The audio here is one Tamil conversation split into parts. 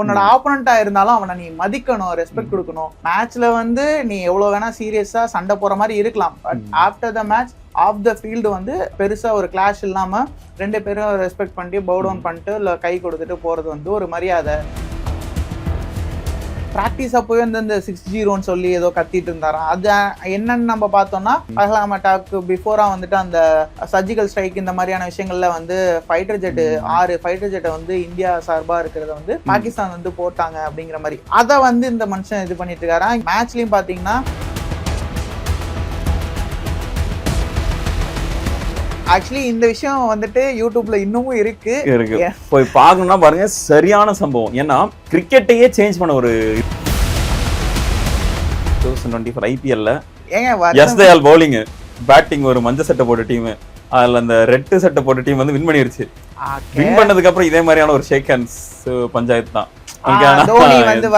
உன்னோட ஆப்போனண்டா இருந்தாலும் அவனை நீ மதிக்கணும் ரெஸ்பெக்ட் கொடுக்கணும். மேட்ச்ல வந்து நீ எவ்வளவு வேணா சீரியஸா சண்டை போற மாதிரி இருக்கலாம். But after the match off the field வந்து பெருசா ஒரு கிளாஷ் இல்லாம ரெண்டு பேரும் ரெஸ்பெக்ட் பண்ணி பவு டவுன் பண்ணிட்டு இல்ல கை கொடுத்துட்டு போறது வந்து ஒரு மரியாதை. ப்ராக்டிஸ் அப்போவே வந்து இந்த சிக்ஸ் ஜீரோன்னு சொல்லி ஏதோ கத்திட்டு இருந்தாராம் அது என்னன்னு நம்ம பார்த்தோம்னா பஹலாம் அட்டாக்கு பிஃபோரா வந்துட்டு அந்த சர்ஜிக்கல் ஸ்ட்ரைக் இந்த மாதிரியான விஷயங்கள்ல வந்து ஃபைட்டர் ஜெட் ஆறு ஃபைட்டர் ஜெட்டை வந்து இந்தியா சார்பா இருக்கிறத வந்து பாகிஸ்தான் வந்து போட்டாங்க அப்படிங்கிற மாதிரி. அதை வந்து இந்த மனுஷன் இது பண்ணிட்டு இருக்காரு? மேட்ச்லயும் பாத்தீங்கன்னா ஆக்சுவலி இந்த விஷயம் வந்துட்டு யூடியூப்ல இன்னமும் இருக்கு. இருக்கு. போய் பார்க்கணும்னா பாருங்க சரியான சம்பவம். ஏன்னா கிரிக்கெட்டையே சேஞ்ச் பண்ண ஒரு தௌசண்ட் டுவெண்ட்டி ஃபோர் ஐபிஎல்ல ஏங்க எஸ் தயால் பவுலிங் பேட்டிங் ஒரு மஞ்சள் சட்டை போட்ட டீம் அதுல அந்த ரெட் சட்டை போட்ட டீம் வந்து வின் பண்ணிருச்சு. வின் பண்ணதுக்கு அப்புறம் இதே மாதிரியான ஒரு ஷேக் ஹேண்ட்ஸ் பஞ்சாயத்து தான்.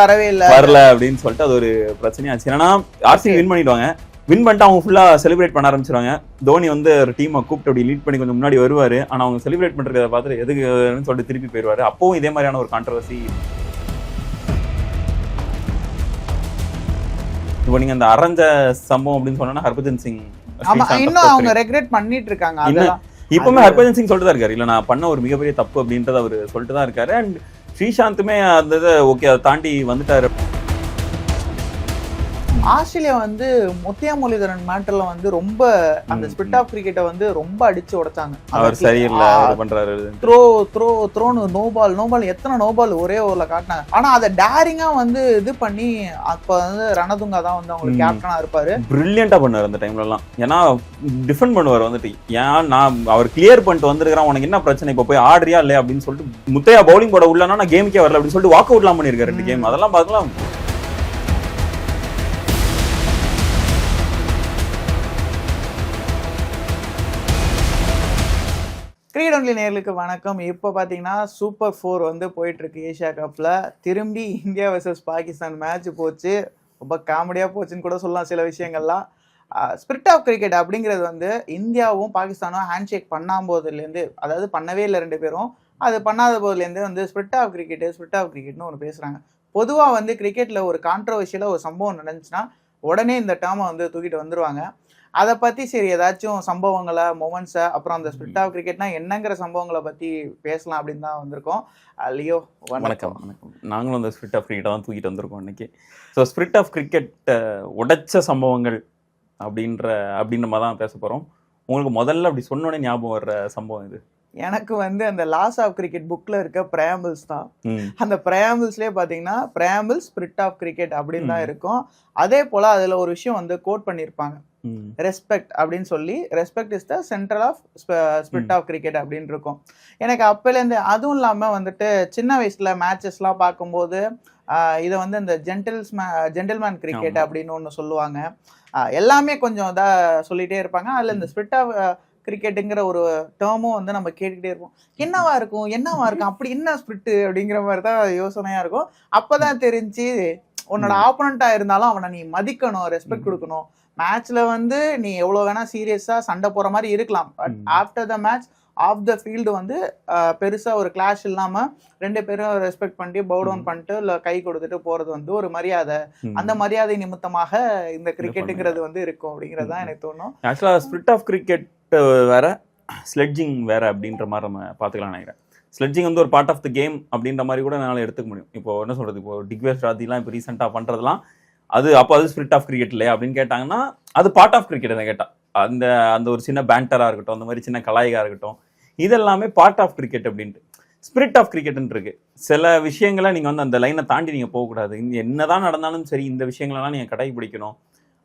வரவே இல்ல. வரல அப்படின்னு சொல்லிட்டு அது ஒரு பிரச்சனையாச்சு. ஏன்னா ஆர்சிபி வின் பண்ணிடுவாங்க. வின் பண்ணிட்டு அவங்க ஃபுல்லா செலிப்ரேட் பண்ண ஆரம்பிச்சிருவாங்க. தோனி வந்து ஒரு டீமை கூப்பிட்டு அப்படி லீட் பண்ணி கொஞ்சம் முன்னாடி வருவாரு. ஆனா அவங்க செலிப்ரேட் பண்றத பார்த்துட்டு எதுக்குன்னு சொல்லிட்டு திருப்பி போயிருவாரு. அப்பவும் இதே மாதிரியான ஒரு கான்ட்ரவர்சி இப்போ நீங்க அந்த அரைஞ்ச சம்பவம் அப்படின்னு சொன்னா ஹர்பஜன் சிங் இன்னும் அவங்க ரெக்ரெட் பண்ணிட்டு இருக்காங்க. அதெல்லாம் இப்பவுமே ஹர்பஜன் சிங் சொல்லிட்டு தான் இருக்காரு. இல்ல நான் பண்ண ஒரு மிகப்பெரிய தப்பு அப்படின்றத அவர் சொல்லிட்டு தான் இருக்காரு. அண்ட் ஸ்ரீசாந்துமே அந்த இதை ஓகே அதை தாண்டி வந்துட்டாரு. ஆஸ்திரேலியா வந்து முத்தியா முரளிதரன் மேட்டர்ல வந்து ரொம்ப அந்த ஸ்பிட் ஆஃப் கிரிக்கெட்டை வந்து ரொம்ப அடிச்சு உடைச்சாங்க. அவர் சரியில்லை பண்றாரு. த்ரோ த்ரோ த்ரோன்னு நோ பால் நோ பால் எத்தனை நோ பால் ஒரே ஓவர்ல காட்டினாங்க. ஆனா அதை டேரிங்கா வந்து இது பண்ணி அப்ப வந்து ரணதுங்கா தான் வந்து அவங்களுக்கு. கேப்டனா இருப்பாரு. பிரில்லியண்டா பண்ணாரு அந்த டைம்ல எல்லாம் ஏன்னா டிஃபெண்ட் பண்ணுவார் வந்துட்டு. ஏன் நான் அவர் கிளியர் பண்ணிட்டு வந்திருக்கிறேன் உனக்கு என்ன பிரச்சனை? இப்போ போய் ஆடுறியா இல்லையா அப்படின்னு சொல்லிட்டு முத்தையா பவுலிங் போட உள்ளனா நான் கேமுக்கே வரல அப்படின்னு சொல்லிட்டு வாக் அவுட்லாம் பண்ணிருக்காரு ரெண்டு. கேம் அதெல்லாம் பார்க்கலாம். கிரிக்கெட் ஒன்லி நேர்களுக்கு வணக்கம். இப்போ பார்த்தீங்கன்னா சூப்பர் ஃபோர் வந்து போயிட்டுருக்கு ஏஷியா கப்பில் திரும்பி இந்தியா வர்சஸ் பாகிஸ்தான் மேட்ச் போச்சு. ரொம்ப காமெடியாக போச்சுன்னு கூட சொல்லலாம் சில விஷயங்கள்லாம். ஸ்பிரிட் ஆஃப் கிரிக்கெட் அப்படிங்கிறது வந்து இந்தியாவும் பாகிஸ்தானும் ஹேண்ட் ஷேக் பண்ணாம்போதுலேருந்து அதாவது பண்ணவே இல்லை ரெண்டு பேரும். அது பண்ணாத போதுலேருந்து வந்து spirit of cricket spirit of கிரிக்கெட்னு ஒன்று பேசுகிறாங்க பொதுவாக வந்து கிரிக்கெட்டில் ஒரு கான்ட்ரவர்ஷியலாக ஒரு சம்பவம் நடந்துச்சுன்னா உடனே இந்த டேர்மை வந்து தூக்கிட்டு வந்துடுவாங்க அதை பற்றி சரி ஏதாச்சும் சம்பவங்களை மொமெண்ட்ஸை அப்புறம் அந்த ஸ்பிரிட் ஆஃப் கிரிக்கெட்னா என்னங்கிற சம்பவங்களை பற்றி பேசலாம் அப்படின்னு தான் வந்திருக்கோம். லியோ வணக்கம். வணக்கம் நாங்களும் அந்த ஸ்பிரிட் ஆஃப் கிரிக்கெட்டை தான் தூக்கிட்டு வந்திருக்கோம் இன்னைக்கு ஸோ ஸ்பிரிட் ஆஃப் கிரிக்கெட் உடைச்ச சம்பவங்கள் அப்படின்ற அப்படின்ற மாதிரி தான் பேச போறோம். உங்களுக்கு முதல்ல அப்படி சொன்னோடனே ஞாபகம் வர்ற சம்பவம் இது. எனக்கு வந்து அந்த லாஸ் ஆஃப் கிரிக்கெட் புக்கில் இருக்க பிரயாம்பிள்ஸ் தான். அந்த பிரயாம்பிள்ஸ்லேயே பார்த்தீங்கன்னா பிரயாம்பிள் ஸ்பிரிட் ஆஃப் கிரிக்கெட் அப்படின்னு தான். இருக்கும். அதே போல் அதில் ஒரு விஷயம் வந்து கோட் பண்ணியிருப்பாங்க ரெஸ்பெக்ட் அப்படின்னு சொல்லி respect is the central of spirit. Of cricket அப்படின்னு இருக்கும். எனக்கு அப்போலேருந்து அதுவும் இல்லாமல் வந்துட்டு சின்ன வயசில் மேட்சஸ்லாம் பார்க்கும்போது இதை வந்து இந்த ஜென்டில்ஸ் ஜென்டில்மேன் கிரிக்கெட். அப்படின்னு ஒன்று சொல்லுவாங்க. எல்லாமே கொஞ்சம் இதாக சொல்லிகிட்டே இருப்பாங்க. அதில் இந்த ஸ்பிரிட் ஆஃப் கிரிக்கெட்டுங்கிற ஒரு டேர்மும் வந்து நம்ம கேட்டுக்கிட்டே இருப்போம். என்னவா இருக்கும்? என்னவா இருக்கும்? அப்படி என்ன ஸ்பிரிட்டு அப்படிங்கிற மாதிரி தான் யோசனையாக இருக்கும். அப்போ தான் தெரிஞ்சு உன்னோட ம். ஆப்போனண்டா இருந்தாலும் அவனை நீ மதிக்கணும் ரெஸ்பெக்ட். கொடுக்கணும். மேட்ச்ல வந்து நீ எவ்வளவு வேணா சீரியஸா சண்டை போற மாதிரி இருக்கலாம் but. After the match off the field வந்து பெருசா ஒரு கிளாஷ் இல்லாம ரெண்டு பேரும் ரெஸ்பெக்ட் பண்ணி பவு டவுன். பண்ணிட்டு இல்ல கை கொடுத்துட்டு போறது வந்து ஒரு மரியாதை. அந்த மரியாதை நிமித்தமாக இந்த கிரிக்கெட்டுங்கிறது வந்து இருக்கும் அப்படிங்கிறது தான். எனக்கு தோணும் ஆக்சுவலாக ஸ்பிரிட் ஆஃப் கிரிக்கெட் வேற ஸ்லெட்ஜிங் வேற அப்படின்ற மாதிரி நம்ம பார்த்துக்கலாம் நினைக்கிறேன் ஸ்லெட்ஜிங் வந்து ஒரு பார்ட் ஆஃப் த கேம் அப்படின்ற மாதிரி கூட என்னால் எடுத்துக்க முடியும் இப்போ என்ன சொல்றது இப்போ டிக்வேஸ் ராதிலாம் இப்போ ரீசெண்டாக பண்ணுறதுலாம் அது அப்போ அது ஸ்பிரிட் ஆஃப் கிரிக்கெட் இல்லையா அப்படின்னு கேட்டாங்கன்னா அது பார்ட் ஆஃப் கிரிக்கெட் தான் கேட்டால் அந்த அந்த ஒரு சின்ன பேண்டராக இருக்கட்டும் அந்த மாதிரி சின்ன கலாய்கா இருக்கட்டும் இதெல்லாமே பார்ட் ஆஃப் கிரிக்கெட் அப்படின்ட்டு. ஸ்பிரிட் ஆஃப் கிரிக்கெட்னு இருக்கு. சில விஷயங்களை நீங்கள் வந்து அந்த லைனை தாண்டி நீங்கள் போகக்கூடாது. என்னதான் நடந்தாலும் சரி இந்த விஷயங்களெல்லாம் நீங்கள் கடைபிடிக்கணும்.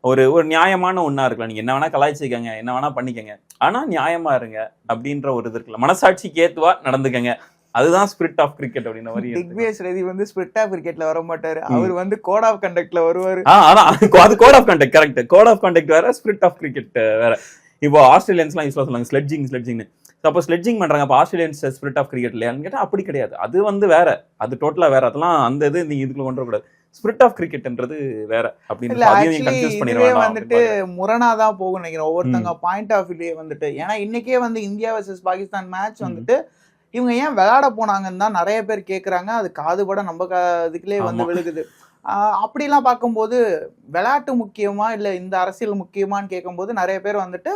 ஒரு ஒரு நியாயமான ஒன்றா இருக்கலாம். நீங்கள் என்ன வேணால் கலாய்ச்சிக்கங்க என்ன வேணால் பண்ணிக்கங்க. ஆனால் நியாயமாக இருங்க அப்படின்ற ஒரு இது இருக்குல்ல. மனசாட்சிக்கு ஏற்றுவா நடந்துக்கங்க. அதுதான் ஸ்பிரிட் ஆஃப் கிரிக்கெட் அப்படின்ற மாதிரி. திக்வேஷ் ரெதி வந்து ஸ்பிரிட் ஆஃப் கிரிக்கெட்ல வர மாட்டாரு அவர் வந்து கோட் ஆஃப் கண்டக்ட்ல வருவாரு. அதான் அது- code of contact correct code of contact வேற ஸ்பிரிட் ஆஃப் கிரிக்கெட் வேற. இப்போ ஆஸ்திரேலியன்ஸ்லாம் யூஸ்வலாக சொல்லுவாங்க ஸ்லெட்ஜிங் ஸ்லெட்ஜிங்னு அப்போ ஸ்லெட்ஜிங் பண்றாங்க அப்போ ஆஸ்திரேலியன்ஸ் ஸ்பிரிட் ஆஃப் கிரிக்கெட் இல்லையான்னு கேட்டால் அப்படி கிடையாது. அது வந்து வேற. அது டோட்டலாக வேற. அதெல்லாம் அந்த இது நீங்க இதுக்குள்ள கொண்டு ஸ்பிரிட் ஆஃப் கிரிக்கெட்ன்றது வேற அப்படின்னு வந்துட்டு முரணா தான் போகும் நினைக்கிறேன். ஒவ்வொருத்தங்க பாயிண்ட் ஆஃப் வியூலயே வந்துட்டு. ஏன்னா இன்னைக்கே வந்து இந்தியா வர்சஸ் பாகிஸ்தான் மேட்ச். வந்துட்டு இவங்க ஏன் விளையாட போனாங்கன்னு தான் நிறைய பேர் கேக்குறாங்க அது காதுபட நம்ம கா- இதுக்குள்ளே வந்து. விழுகுது அப்படிலாம் பார்க்கும்போது விளையாட்டு முக்கியமா இல்ல இந்த அரசியல் முக்கியமான்னு கேட்கும்போது நிறைய பேர் வந்துட்டு.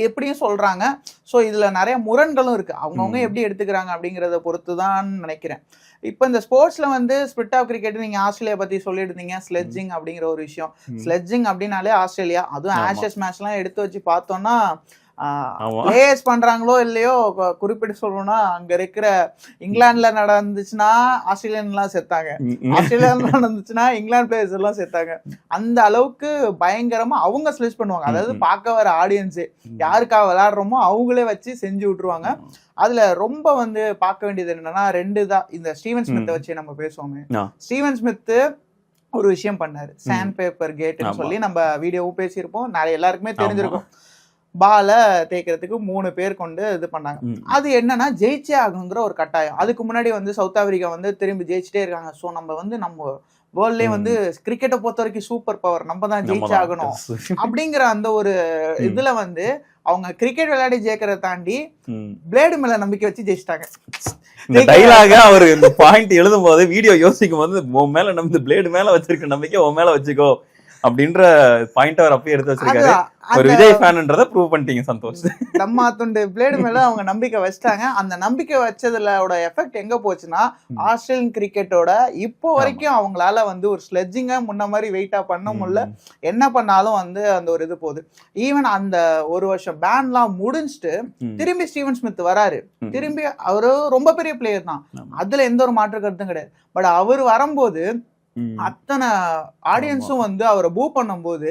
எப்படியும் சொல்றாங்க ஸோ இதுல நிறைய முரண்களும் இருக்கு அவங்கவுங்க. எப்படி எடுத்துக்கிறாங்க அப்படிங்கறத பொறுத்து தான் நினைக்கிறேன் இப்போ இந்த ஸ்போர்ட்ஸ்ல வந்து ஸ்பிட் ஆஃப் கிரிக்கெட் நீங்க ஆஸ்திரேலியா பத்தி சொல்லிட்டு இருந்தீங்க ஸ்லெட்ஜிங் அப்படிங்கிற ஒரு விஷயம். ஸ்லெட்ஜிங் அப்படின்னாலே ஆஸ்திரேலியா அதுவும். ஆஷஸ் மேட்ச்லாம் எடுத்து வச்சு பார்த்தோம்னா. பிளேயர்ஸ் பண்றாங்களோ இல்லையோ குறிப்பிட்டு சொல்லணும்னா அங்க இருக்கிற இங்கிலாந்துல நடந்துச்சுன்னா ஆஸ்திரேலியன்லாம் செத்தாங்க. ம், ம். ஆஸ்திரேலியால நடந்துச்சுன்னா இங்கிலாந்து பிளேயர்ஸ் எல்லாம் செத்தாங்க. அந்த அளவுக்கு பயங்கரமா அவங்க ஸ்லெச் பண்ணுவாங்க. அதாவது. பார்க்க வர ஆடியன்ஸே யாருக்காக விளையாடுறோமோ அவங்களே வச்சு செஞ்சு விட்டுருவாங்க. அதுல ரொம்ப வந்து பார்க்க வேண்டியது என்னன்னா ரெண்டு தான். இந்த ஸ்டீவன் ஸ்மித்தை. வச்சு நம்ம பேசுவோமே. ஸ்டீவன் ஸ்மித் ஒரு விஷயம் பண்ணாரு. சாண்ட் பேப்பர் கேட்னு ஆமா. சொல்லி நம்ம வீடியோவும் பேசியிருப்போம். நிறைய எல்லாருக்குமே தெரிஞ்சிருக்கும். பாலை தேய்க்கிறதுக்கு மூணு பேர் கொண்டு இது பண்ணாங்க. அது என்னன்னா ஜெயிச்சே ஆகணுங்கிற ஒரு கட்டாயம் அதுக்கு முன்னாடி வந்து சவுத் ஆப்பிரிக்கா வந்து திரும்பி ஜெயிச்சிட்டே இருக்காங்க ஸோ நம்ம வந்து நம்ம வேர்ல்ட்லயே. வந்து கிரிக்கெட்டை பொறுத்த வரைக்கும் சூப்பர் பவர் நம்ம தான் ஜெயிச்சே. ஆகணும் அப்படிங்கிற அந்த ஒரு. இதுல வந்து அவங்க கிரிக்கெட் விளையாடி ஜெயிக்கிறத தாண்டி. பிளேடு மேல நம்பிக்கை வச்சு ஜெயிச்சிட்டாங்க இந்த டைலாக அவர் இந்த பாயிண்ட் எழுதும் போது வீடியோ யோசிக்கும் போது உன் மேல நம்ம பிளேடு மேல வச்சிருக்க நம்பிக்கை உன் மேல வச்சுக்கோ அப்படின்ற பாயிண்ட் அவர் அப்பயே எடுத்து வச்சிருக்காரு. ஒரு விஜய் ஃபேன்ன்றத ப்ரூவ் பண்ணிட்டீங்க சந்தோஷ் தம்மா துண்டு பிளேடு மேல அவங்க நம்பிக்கை வச்சிட்டாங்க அந்த நம்பிக்கை வச்சதுலோட எஃபெக்ட் எங்க போச்சுன்னா. ஆஸ்திரேலியன் கிரிக்கெட்டோட இப்போ வரைக்கும் அவங்களால வந்து ஒரு ஸ்லெட்ஜிங்க முன்ன மாதிரி வெயிட்டா பண்ண முடியல என்ன பண்ணாலும் வந்து அந்த ஒரு இது போகுது ஈவன் அந்த ஒரு வருஷம் பேன்லாம் முடிஞ்சுட்டு. திரும்பி ஸ்டீவன் ஸ்மித் வராரு. திரும்பி அவரு ரொம்ப பெரிய பிளேயர் தான். அதுல எந்த ஒரு மாற்று கருத்தும் கிடையாது பட் அவர் வரும்போது. அத்தனை ஆடியன்ஸும் வந்து அவரை பூ பண்ணும்போது.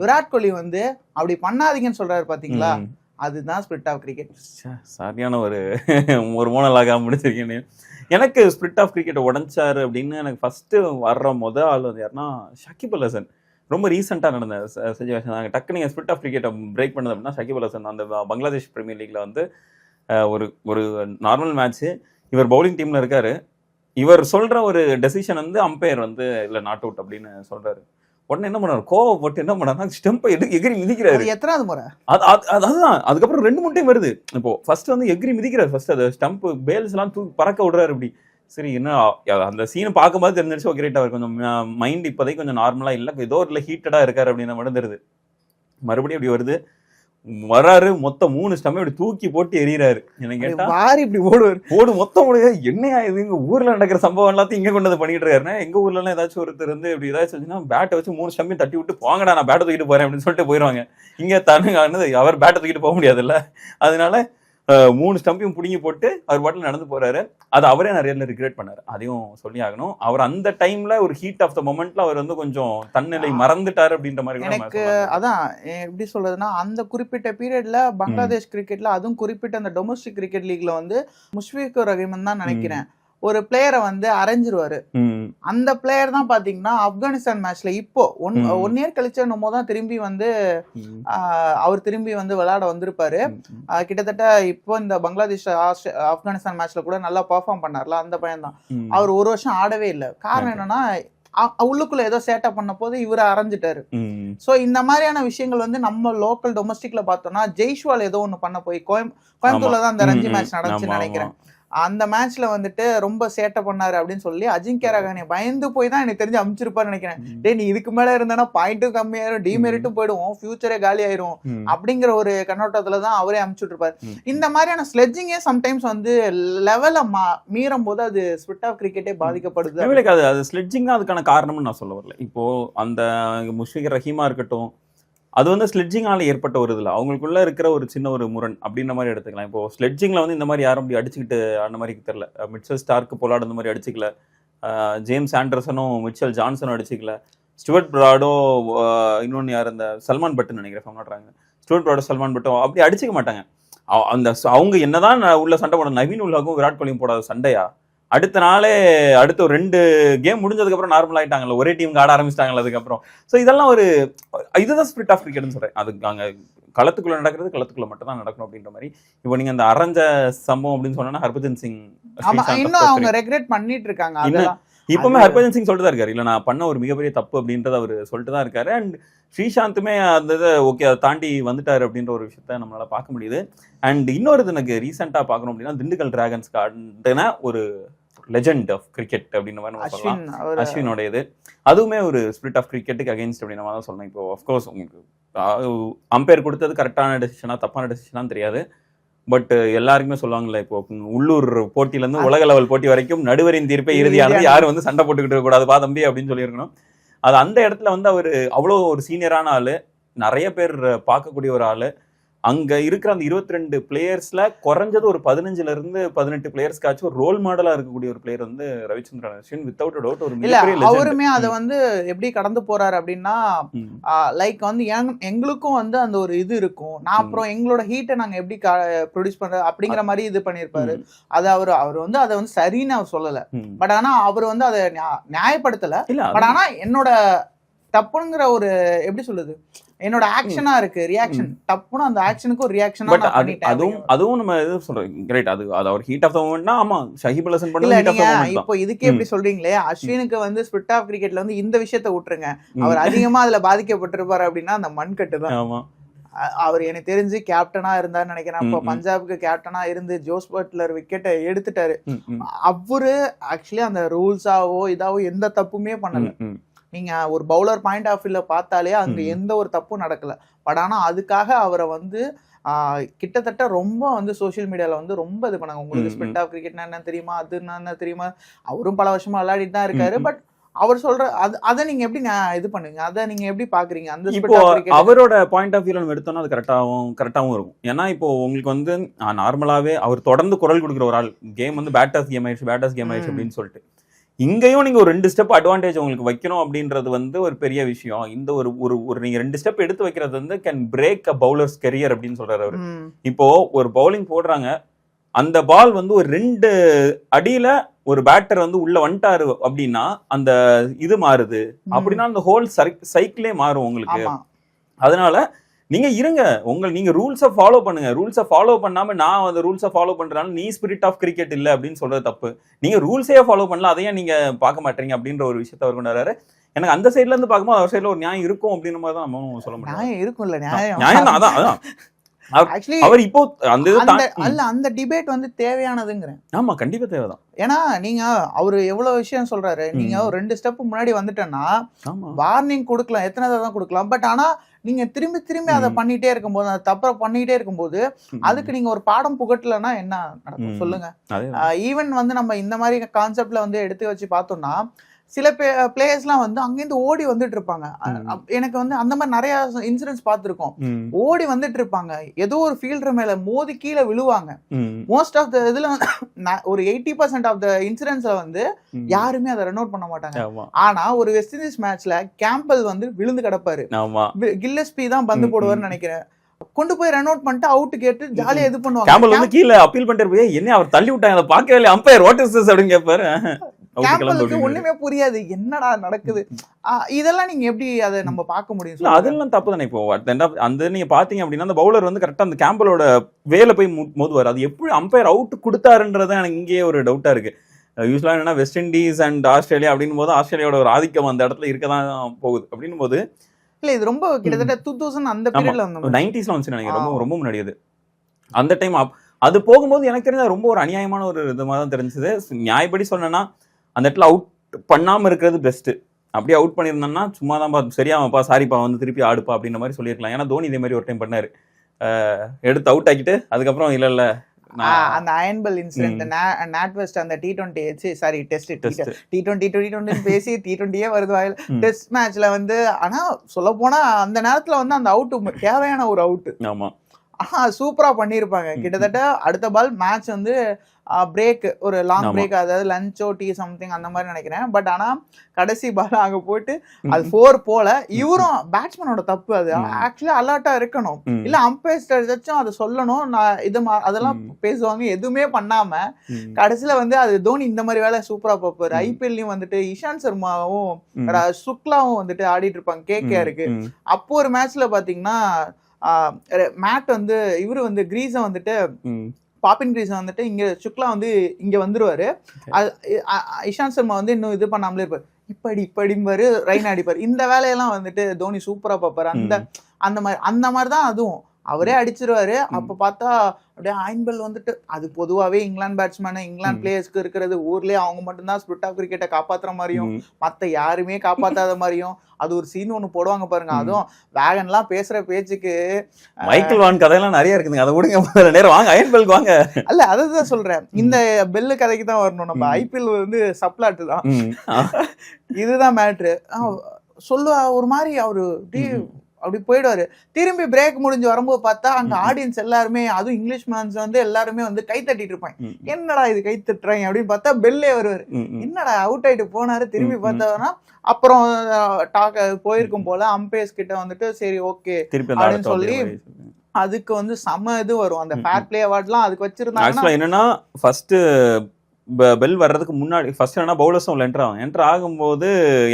விராட் கோலி வந்து அப்படி பண்ணாதீங்கன்னு சொல்றாரு பாத்தீங்களா. அதுதான் ஸ்பிரிட் ஆஃப் கிரிக்கெட் சரியான ஒரு ஒரு மோனலாக முடிச்சிருக்கீங்க. எனக்கு ஸ்பிரிட் ஆஃப் கிரிக்கெட் உடைச்சாரு அப்படின்னு எனக்கு ஃபர்ஸ்ட் வர்ற முத ஆள் வந்து யாருன்னா ஷக்கிப் அல் ஹசன். ரொம்ப ரீசெண்டாக நடந்த சுச்சுவேஷன் தான். டக்கு நீங்கள் ஸ்பிரிட் ஆஃப் கிரிக்கெட்டை பிரேக் பண்ணது அப்படின்னா ஷக்கிப் அல் ஹசன் அந்த பங்களாதேஷ் பிரீமியர் லீக்ல வந்து ஒரு ஒரு நார்மல் மேட்ச்சு இவர் பவுலிங் டீம்ல இருக்காரு. இவர் சொல்ற ஒரு டெசிஷன் வந்து அம்பையர் வந்து இல்ல நாட் அவுட் அப்படின்னு சொல்றாரு. உடனே என்ன பண்ணாரு? கோவப்பட்டு என்ன பண்ணாருன்னா ஸ்டெம்பை எடுத்து எகிரி மிதிக்கிறாரு. எத்தனாவது முறை? அது அது- அது- அதுதான். அதுக்கப்புறம் ரெண்டு மூணு டைம் வருது. இப்போ ஃபர்ஸ்ட் வந்து எக்ரி மிதிக்கிறார். ஃபர்ஸ்ட் அது ஸ்டம்ப் பேல்ஸ் எல்லாம் தூக்கி பறக்க விடுறாரு இப்படி. சரி என்ன அந்த சீனை பார்க்கும்போது தெரிஞ்சிருச்சு. ஓகே ரைட் அவர் கொஞ்சம் மைண்ட் இப்போதைக்கு கொஞ்சம் நார்மலா இல்ல. ஏதோ ஒரு ஹீட்டடா இருக்காரு அப்படின்னு மட்டும் தெரியுது. மறுபடியும் இப்படி வருது. வராரு மொத்தம் மூணு ஸ்டம்ப் இப்படி தூக்கி போட்டு எறிகிறாரு என்ன கேட்டா வாரி இப்படி ஓடுவார். போடு மொத்தம் முடியாது என்னையா இது? இங்க ஊர்ல நடக்கிற சம்பவம் எல்லாத்தையும் இங்க கொண்டு வந்து பண்ணிட்டு இருக்காருன்னா எங்க ஊர்ல எல்லாம் ஏதாச்சும் ஒருத்தர் வந்து இப்படி ஏதாச்சும் வச்சுன்னா பேட்டை வச்சு மூணு ஸ்டம்பையும் தட்டி விட்டு போங்கடா நான் பேட்டை தூக்கிட்டு போறேன் அப்படின்னு சொல்லிட்டு போயிருவாங்க. இங்க தனுங்க அவர் பேட்டை தூக்கிட்டு போக முடியாதுல்ல. அதனால மூணு ஸ்டம்பையும் பிடுங்கி போட்டு அவர் பாட்டில் நடந்து போறாரு. அது அவரே நிறைய ரிக்ரெட் பண்ணாரு. அதையும் சொல்லி ஆகணும். அவர் அந்த டைம்ல ஒரு ஹீட் ஆஃப் த மொமெண்ட்ல அவர் வந்து கொஞ்சம் தன்னிலை மறந்துட்டாரு அப்படின்ற மாதிரி எனக்கு. அதான் எப்படி சொல்றதுன்னா அந்த குறிப்பிட்ட பீரியட்ல பங்களாதேஷ் கிரிக்கெட்ல அதுவும் குறிப்பிட்ட அந்த டொமஸ்டிக் கிரிக்கெட் லீக்ல வந்து முஷ்பிகுர் ரஹீமன் தான் நினைக்கிறேன். ஒரு பிளேயரை வந்து அரைஞ்சிருவாரு. அந்த பிளேயர் தான் பாத்தீங்கன்னா ஆப்கானிஸ்தான் மேட்ச்ல இப்போ ஒன். ஒன் இயர் கழிச்ச என்னமோ தான் திரும்பி வந்து அவர் திரும்பி வந்து விளையாட வந்திருப்பாரு. கிட்டத்தட்ட இப்போ இந்த பங்களாதேஷ் ஆப்கானிஸ்தான் மேட்ச்ல கூட நல்லா பெர்ஃபார்ம் பண்ணார்ல அந்த பையன் தான். அவர் ஒரு வருஷம் ஆடவே இல்லை. காரணம். என்னன்னா உள்ளுக்குள்ள ஏதோ சேட்டை பண்ண போது இவரை அரைஞ்சிட்டாரு. சோ இந்த மாதிரியான விஷயங்கள் வந்து நம்ம லோக்கல் டொமஸ்டிக்ல பார்த்தோம்னா ஜெய்ஷ்வால் ஏதோ ஒண்ணு பண்ண போய் கோயம் கோயம்புத்தூர்ல தான் அந்த ரஞ்சி. மேட்ச் நடந்துச்சுன்னு நினைக்கிறேன். அந்த மேட்ச்ல வந்துட்டு ரொம்ப சேட்டை பண்ணாரு அப்படின்னு சொல்லி அஜிங்கிய ரகானே பயந்து போய் தான் எனக்கு தெரிஞ்சு அமிச்சிருப்பான்னு நினைக்கிறேன். ம். டேய் நீ இதுக்கு மேல இருந்தானா பாயிண்ட்டும் கம்மியாயிரும் டிமெரிட்டும் போயிடும் ஃபியூச்சரே காலி ஆயிரும் ம். அப்படிங்கிற ஒரு கண்ணோட்டத்துல தான் அவரே அமுச்சுட்டு இருப்பாரு ம். இந்த மாதிரியான ஸ்லெட்ஜிங்கே சம்டைம்ஸ் வந்து லெவல மீறும் போது அது ஸ்பிட் ஆஃப் கிரிக்கெட்டே பாதிக்கப்படுது. அது அது ஸ்லெட்ஜிங் தான் அதுக்கான காரணம்னு நான் சொல்ல வரல. இப்போ அந்த முஷ்ஃபிக் ரஹீமா இருக்கட்டும் அது வந்து ஸ்லெட்ஜிங்கால ஏற்பட்ட ஒரு இதில். அவங்களுக்குள்ள இருக்கிற ஒரு சின்ன ஒரு முரண் அப்படின்ற மாதிரி எடுத்துக்கலாம். இப்போ ஸ்லெட்ஜிங்கில் வந்து இந்த மாதிரி யாரும் அப்படி அடிச்சுக்கிட்டு அந்த மாதிரி தெரில மிட்சல் ஸ்டார்க்கு பொலாட் அந்த மாதிரி அடிச்சுக்கல. ஜேம்ஸ் ஆண்டர்சனும் மிச்சல் ஜான்சனும் அடிச்சிக்கல. ஸ்டுவர்ட் ப்ராடோ இன்னொன்று யார் இந்த சல்மான் பட்டன் நினைக்கிறேன் மாட்டாங்க ஸ்டுவர்ட் ப்ராடோ சல்மான் பட்டோ அப்படி அடிச்சிக்க மாட்டாங்க. அந்த அவங்க என்னதான் உள்ள சண்டை போட நவீன் உலகம் விராட் கோலியும் போடாத சண்டையா? அடுத்த நாளே அடுத்த ஒரு ரெண்டு கேம் முடிஞ்சதுக்கு அப்புறம் நார்மல் ஆயிட்டாங்கல்ல ஒரே டீம் ஆட ஆரம்பிச்சிட்டாங்கல்ல அதுக்கப்புறம். ஸோ இதெல்லாம் ஒரு இதுதான் ஸ்பிரிட் ஆஃப் கிரிக்கெட்னு சொல்றேன். அது அங்க களத்துக்குள்ள நடக்கிறது களத்துக்குள்ள மட்டும் தான் நடக்கணும் அப்படின்ற மாதிரி. இப்போ நீங்க அந்த அரைஞ்ச சம்பவம் அப்படின்னு சொன்னா ஹர்பஜன் சிங் இன்னும் அவங்க ரெக்ரெட் பண்ணிட்டு இருக்காங்க இன்னும் இப்பவுமே ஹர்பஜன் சிங் சொல்லிட்டு தான் இருக்காரு. இல்ல நான் பண்ண ஒரு மிகப்பெரிய தப்பு அப்படின்றத அவர் சொல்லிட்டு தான் இருக்காரு. அண்ட் ஸ்ரீசாந்துமே அந்த இதை ஓகே அதை தாண்டி வந்துட்டாரு அப்படின்ற ஒரு விஷயத்த நம்மளால பார்க்க முடியுது. அண்ட் இன்னொரு எனக்கு ரீசெண்டா பார்க்கணும் அப்படின்னா திண்டுக்கல் டிராகன்ஸ் கார்டுனா ஒரு லெஜெண்ட் ஆஃப் கிரிக்கெட் அப்படின்ற மாதிரி நம்ம சொல்லலாம். அஸ்வினோட இது அதுவுமே ஒரு ஸ்பிரிட் ஆஃப் கிரிக்கெட்டுக்கு அகைன்ஸ்ட் அப்படின்ற மாதிரி தான் சொல்லணும். இப்போ ஆஃப்கோர்ஸ் உங்களுக்கு அம்பையர் கொடுத்தது கரெக்டான டெசிஷனா தப்பான டெசிஷனான்னு தெரியாது. பட் எல்லாருக்குமே சொல்லுவாங்கல்ல இப்போ உள்ளூர் போட்டியில இருந்து உலக லெவல் போட்டி வரைக்கும் நடுவரின் தீர்ப்பே இறுதியானது. யாரும் வந்து சண்டை போட்டுக்கிட்டு இருக்க கூடாது. பா தம்பி அப்படின்னு சொல்லியிருக்கணும். அது அந்த இடத்துல வந்து அவர் அவ்வளோ ஒரு சீனியரான ஆளு. நிறைய பேர் பார்க்கக்கூடிய ஒரு ஆளு. அங்க இருக்கிற அந்த 22 ரெண்டு பிளேயர்ஸ்ல குறைஞ்சது ஒரு பதினஞ்சுல இருந்து பதினெட்டு பிளேயர்ஸ்க்காச்சும் ஒரு ரோல் மாடலா இருக்கக்கூடிய ஒரு பிளேயர் வந்து ரவிச்சந்திரன் அஸ்வின் வித்தவுட் டவுட் ஒரு இல்ல. அவருமே அதை வந்து எப்படி கடந்து போறாரு அப்படின்னா. லைக் வந்து எங்- எங்களுக்கும் வந்து அந்த ஒரு இது இருக்கும் நான். அப்புறம் எங்களோட ஹீட்டை நாங்க எப்படி ப்ரொடியூஸ் பண்ற அப்படிங்கிற மாதிரி இது பண்ணியிருப்பாரு ம். அது அவர் அவர் வந்து அதை வந்து சரின்னு அவர் சொல்லல. பட் ஆனா அவர் வந்து அதை நியா- நியாயப்படுத்தல பட் ஆனா என்னோட தப்புங்கிற ஒரு எப்படி சொல்லுது என்னோட ஆக்ஷனா இருக்கு. ரியாக்ஷன் தப்புன்னு அந்த ஆக்ஷனுக்கு ஒரு ரியாக்ஷனா பட் அதுவும் அதுவும் நம்ம இது சொல்றோம். கிரேட் அது அது அவர் ஹீட் ஆஃப் த மூமெண்ட்னா ஆமா ஷஹிப் மூமெண்ட் தான். இப்போ இதுக்கே எப்படி சொல்றீங்களே? அஸ்வினுக்கு வந்து ஸ்பிரிட் ஆஃப் கிரிக்கெட்ல வந்து இந்த விஷயத்த விட்டுருங்க. அவர் அதிகமா அதுல பாதிக்கப்பட்டிருப்பாரு அப்படின்னா அந்த மண்கட்டு தான். ஆமா. அவர் எனக்கு தெரிஞ்சு கேப்டனா இருந்தாருன்னு நினைக்கிறேன். ம். பஞ்சாபுக்கு கேப்டனா இருந்து ஜோஸ் பட்லர் விக்கெட்டை எடுத்துட்டாரு. அவரு ஆக்சுவலி அந்த ரூல்ஸாவோ இதாவோ எந்த தப்புமே பண்ணல. ம், ம். நீங்க ஒரு பவுலர் பாயிண்ட் ஆஃப் வியூல பார்த்தாலே அங்க. எந்த ஒரு தப்பும் நடக்கல. பட் ஆனா அதுக்காக அவரை வந்து கிட்டத்தட்ட ரொம்ப வந்து சோஷியல் மீடியால வந்து ரொம்ப இது பண்ணாங்க. உங்களுக்கு ம், ஸ்பிரிட் ஆஃப் கிரிக்கெட்னா என்ன தெரியுமா? அது என்ன தெரியுமா? அவரும் பல வருஷமா விளையாடிட்டு தான் இருக்காரு. பட் அவர் சொல்ற அது அதை நீங்க எப்படி நான் இது பண்ணுங்க அதை நீங்க எப்படி பாக்குறீங்க அந்த இப்போ கிரிக்கெட் அவரோட பாயிண்ட் ஆஃப் வியூல நம்ம எடுத்தோம்னா அது கரெக்டாகவும் கரெக்டாகவும் இருக்கும். ஏன்னா இப்போ உங்களுக்கு வந்து நார்மலாவே அவர் தொடர்ந்து குரல் கொடுக்குற ஒரு ஆள் கேம் வந்து பேட்டர்ஸ் கேம் ஆயிடுச்சு பேட்டர்ஸ் கேம் ஆயிடுச்சு. அப்படின்னு சொல்லிட்டு. இங்கேயும் நீங்க ஒரு ரெண்டு ஸ்டெப் அட்வான்டேஜ் உங்களுக்கு வைக்கணும் அப்படின்றது வந்து ஒரு பெரிய விஷயம். இந்த ஒரு ஒரு ஒரு நீங்க ரெண்டு ஸ்டெப் எடுத்து வைக்கிறது வந்து can break a bowlers career அப்படின்னு சொல்றாரு அவர். இப்போ ஒரு பவுலிங் போடுறாங்க. அந்த பால் வந்து ஒரு ரெண்டு அடியில ஒரு பேட்டர் வந்து உள்ள வந்துட்டாரு அப்படின்னா அந்த இது மாறுது. அப்படின்னா அந்த ஹோல் சைக்கிளே மாறும் உங்களுக்கு. அதனால நீங்க இருங்க. உங்க நீங்க ரூல்ஸை ஃபாலோ பண்ணுங்க. ரூல்ஸை ஃபாலோ பண்ணாம நான் அந்த ரூல்ஸை ஃபாலோ பண்றனால நீ ஸ்பிரிட் ஆஃப் கிரிக்கெட் இல்ல அப்படின்னு சொல்றது தப்பு. நீங்க ரூல்ஸே ஃபாலோ பண்ணல அதையே நீங்க பார்க்க மாட்டீங்க அப்படின்ற ஒரு விஷயத்த அவர் கொண்டு வராரு எனக்கு அந்த சைடுல இருந்து பார்க்கும்போது அவர் சைடுல ஒரு நியாயம் இருக்கும் அப்படின்ற மாதிரி தான் நம்ம சொல்ல முடியும் நியாயம் இருக்கும்ல நியாயம். நியாயம் தான் அதான் அதான். அவர் இப்போ அந்த அல்ல அந்த டிபேட் வந்து தேவையானதுங்கிறேன். ஆமா கண்டிப்பா தேவைதான். ஏன்னா நீங்க அவரு எவ்வளவு விஷயம் சொல்றாரு. நீங்க. ஒரு ரெண்டு ஸ்டெப் முன்னாடி வந்துட்டேன்னா வார்னிங் கொடுக்கலாம். எத்தனை தடவை தான் கொடுக்கலாம். பட் ஆனா நீங்க திரும்பி திரும்பி அதை. பண்ணிட்டே இருக்கும்போது அந்த தப்ப பண்ணிட்டே இருக்கும்போது. அதுக்கு நீங்க ஒரு பாடம் புகட்டலன்னா என்ன நடக்கும். சொல்லுங்க அதே ஈவன் வந்து நம்ம இந்த மாதிரி கான்செப்ட்ல வந்து எடுத்து வச்சு பார்த்தோம்னா சில பிளேயர்ஸ்லாம் வந்து அங்கேருந்து ஓடி வந்துட்டு இருப்பாங்க எனக்கு வந்து அந்த மாதிரி நிறைய இன்சிடென்ட்ஸ் பார்த்துருக்கோம். ஓடி வந்துட்டு இருப்பாங்க ஏதோ ஒரு ஃபீல்டர் மேல மோதி கீழே விழுவாங்க. மோஸ்ட் ஆஃப் த இதுல ஒரு எயிட்டி பர்சன்ட் ஆஃப் த இன்சிடென்ட்ஸ்ல வந்து. யாருமே அதை ரன் அவுட் பண்ண மாட்டாங்க. ஆனா ஒரு வெஸ்ட் இண்டீஸ் மேட்ச்ல கேம்பல் வந்து விழுந்து கிடப்பாரு. கில்லஸ்பி தான் பந்து போடுவார்னு. நினைக்கிறேன். கொண்டு போய் ரன் அவுட் பண்ணிட்டு அவுட் கேட்டு ஜாலியா இது கேம்பல் பண்ணுவாங்க வந்து கீழே அப்பீல் பண்ணிட்டு போய் என்ன அவர் தள்ளி விட்டாங்க அதை பார்க்கவே இல்லை அம்பையர் வாட் இஸ் அப்படின்னு கேட்பாரு. கேம்பலுக்கு அப்படின்னு. ஒண்ணுமே புரியாது. என்னடா நடக்குது? இதெல்லாம் நீங்க எப்படி அதை நம்ம பார்க்க முடியும். அதெல்லாம் தப்பு தானே இப்போ. அந்த நீங்க பாத்தீங்க அப்படின்னா அந்த பவுலர் வந்து கரெக்டா அந்த கேம்பலோட வேலை போய் மோதுவார். அது எப்படி அம்பையர் அவுட் கொடுத்தாருன்றது எனக்கு இங்கேயே ஒரு டவுட்டா இருக்கு. யூஸ்வலா என்னன்னா வெஸ்ட் இண்டீஸ் அண்ட் ஆஸ்திரேலியா அப்படின்னும் போது ஆஸ்திரேலியாவோட ஒரு ஆதிக்கம் அந்த இடத்துல இருக்க தான் போகுது. அப்படின்னும் போது இல்ல இது ரொம்ப கிட்டத்தட்ட டூ தௌசண்ட் அந்த பீரியட்ல வந்த நைன்டிஸ்ல வந்துச்சு நினைக்கிறேன். ரொம்ப. ரொம்ப முன்னாடி அது. அந்த டைம் அது போகும்போது எனக்கு தெரிஞ்ச ரொம்ப ஒரு அநியாயமான ஒரு இதுமாக தான் தெரிஞ்சது. நியாயப்படி சொன்னேன்னா அந்த இடத்துல அவுட் பண்ணாம இருக்கிறது பெஸ்ட் அப்படியே அவுட் பண்ணியிருந்தோம்னா சும்மா தான் சரியாமப்பா சாரிப்பா வந்து திருப்பி ஆடுப்பா அப்படின்ற மாதிரி சொல்லியிருக்கலாம். ஏன்னா தோனி இதே மாதிரி ஒரு டைம் பண்ணாரு. எடுத்து அவுட் ஆக்கிட்டு அதுக்கப்புறம் இல்ல இல்ல அந்த அயன்பல் இன்சிடென்ட் நாட் வெஸ்ட் அந்த T twenty sorry test T twenty twenty twenty பேசி டி டுவெண்ட்டியே வருது வாயில். டெஸ்ட் மேட்ச்ல வந்து ஆனா சொல்ல போனா அந்த நேரத்துல வந்து அந்த அவுட் தேவையான ஒரு அவுட் ஆமா. ஆனா சூப்பரா பண்ணிருப்பாங்க. ம். கிட்டத்தட்ட அடுத்த பால் மேட்ச் வந்து பிரேக் ஒரு லாங். பிரேக் அதாவது லஞ்சோ டீ சம்திங் அந்த மாதிரி நினைக்கிறேன் பட் ஆனா கடைசி பால் அங்க போயிட்டு. அது ஃபோர் போல இவரும் பேட்ஸ்மேனோட தப்பு அது. ஆக்சுவலா அலர்ட்டா இருக்கணும். இல்ல அம்பையர் ஏதாச்சும் அதை சொல்லணும் நான் இது அதெல்லாம். பேசுவாங்க எதுவுமே பண்ணாம. கடைசியில வந்து அது தோனி இந்த மாதிரி வேலை சூப்பரா பார்ப்பாரு. ஐபிஎல்லையும் வந்துட்டு இஷாந்த் சர்மாவும் சுக்லாவும் வந்துட்டு ஆடிட்டு இருப்பாங்க கேகே இருக்கு. அப்போ ஒரு மேட்ச்ல பாத்தீங்கன்னா மேட் வந்து இவரு வந்து கிரீஸ வந்துட்டு. பாப்பின் கிரீஸ் வந்துட்டு இங்க சுக்லா வந்து இங்க வந்துருவாரு. இஷாந்த் சர்மா வந்து இன்னும் இது பண்ணாமலே இருப்பாரு. இப்படி இப்படிம்பாரு ரெய்னா அடிப்பாரு. இந்த வேலையெல்லாம் வந்துட்டு தோனி சூப்பரா பார்ப்பாரு. அந்த அந்த மாதிரி அந்த மாதிரி தான் அதுவும். அவரே அடிச்சிருவாரு. அப்ப பார்த்தா அப்படியே ஐன்பல் வந்துட்டு அது பொதுவாவே இங்கிலாந்து பேட்ஸ்மேன் இங்கிலாந்து. பிளேயர்ஸ்க்கு இருக்கிறது. ஊர்லயே அவங்க மட்டும்தான் ஸ்பிரிட் ஆஃப் கிரிக்கெட்டை காப்பாத்துற மாதிரியும் ம். மத்த யாருமே காப்பாத்தாத மாதிரியும் அது ஒரு சீன் ஒண்ணு போடுவாங்க பாருங்க. அதுவும் வேகன்லாம் பேசுற பேச்சுக்கு மைக்கேல் வான் கதையெல்லாம் நிறைய இருக்குதுங்க. அதை விடுங்க. நேரம் வாங்க. அயன் பெல்க்கு வாங்க. அல்ல அதுதான் சொல்றேன். இந்த பெல்லு கதைக்கு தான் வரணும். நம்ம. ஐபிஎல் வந்து சப்ளாட்டு தான். இதுதான் மேட்ரு சொல்லுவா ஒரு மாதிரி அவரு. அப்படி போயிடுவாரு. திரும்பி பிரேக் முடிஞ்சு வரும்போது பார்த்தா அங்க ம். ஆடியன்ஸ் எல்லாருமே அதுவும் இங்கிலீஷ் மேன்ஸ் வந்து எல்லாருமே வந்து கை தட்டிட்டு இருப்பாங்க. என்னடா இது கை தட்டுறாங்க அப்படின்னு பார்த்தா பெல்லே வருவாரு. என்னடா அவுட் ஆயிட்டு போனாரு. திரும்பி. பார்த்தாருன்னா அப்புறம் டாக் போயிருக்கும் போல அம்பையர்ஸ் கிட்ட வந்துட்டு சரி ஓகே திருப்பி அந்த அப்படின்னு சொல்லி அதுக்கு வந்து செம இது வரும். அந்த ஃபேர் பிளே அவார்ட்லாம் அதுக்கு வச்சிருந்தாங்கன்னா ஆக்சுவலா என்னன்னா ஃபர்ஸ்ட் பெல் வர்றதுக்கு முன்னாடி ஃபர்ஸ்ட் என்னன்னா பவுலர்ஸும் என்டர் ஆகும். என்டர் ஆகும்போது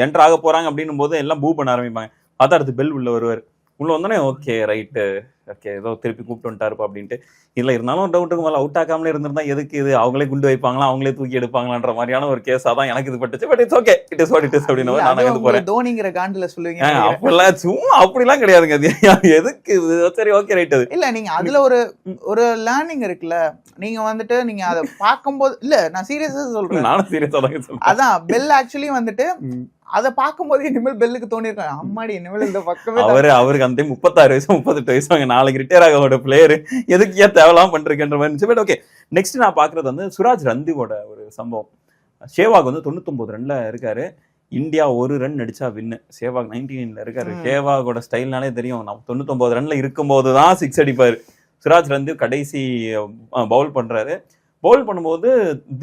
என்டர் ஆக போறாங்க அப்படின்னும் போது எல்லாம் பூ பண்ண ஆரம்பிப்பாங்க. பார்த்தா அடுத்து பெல் உள்ள வருவார். உள்ள வந்தோடனே ஓகே ரைட்டு ஓகே ஏதோ திருப்பி கூப்பிட்டு வந்துட்டாருப்பா அப்படின்ட்டு. இல்ல இருந்தாலும் டவுட்டுக்கு மேல அவுட் ஆகாமலே இருந்திருந்தா எதுக்கு இது? அவங்களே குண்டு வைப்பாங்களா? அவங்களே தூக்கி எடுப்பாங்களான்ற மாதிரியான ஒரு கேஸா தான் எனக்கு இது பட்டுச்சு. But it's okay it is what it is அப்படின்னு நான் போறேன். உங்களுக்கு தோனிங்கிற காண்டுல சொல்லுவீங்க. அப்பெல்லாம் சும்மா அப்படிலாம் கிடையாதுங்க. அது எதுக்கு இது? சரி ஓகே ரைட் அது. இல்ல நீங்க அதுல ஒரு ஒரு லேர்னிங் இருக்குல்ல. நீங்க வந்துட்டு நீங்க அதை பார்க்கும்போது இல்ல நான் சீரியஸா சொல்றேன். நானும் சீரியஸா தான் சொல்றேன். அதான் பெல் ஆக்சுவலி வந்துட்டு. அதை பார்க்கும்போது இனிமேல் பெல்லுக்கு தோணி இருக்காங்க அம்மாடி இனிமேல் இந்த பக்கமே. அவரு அவருக்கு அந்த முப்பத்தாறு வயசு முப்பத்தெட்டு வயசு அவங்க நாளைக்கு ரிட்டையர் ஆக பிளேயர் எதுக்கு ஏன் தேவலாம் பண்றேன்ற மாதிரி இருந்துச்சு. பட் ஓகே நெக்ஸ்ட் நான் பாக்குறது வந்து சுராஜ் ரந்திவோட ஒரு சம்பவம். சேவாக் வந்து தொண்ணூத்தொன்பது ரன்ல இருக்காரு. இந்தியா ஒரு ரன் அடிச்சா வின்னு சேவாக் நைன்டி நைன்ல இருக்காரு. சேவாகோட ஸ்டைல்னாலே தெரியும். நம்ம தொண்ணூத்தொன்பது ரன்ல இருக்கும்போது தான் சிக்ஸ் அடிப்பாரு. சுராஜ் ரந்து கடைசி பவுல் பண்றாரு. பவுல் பண்ணும்போது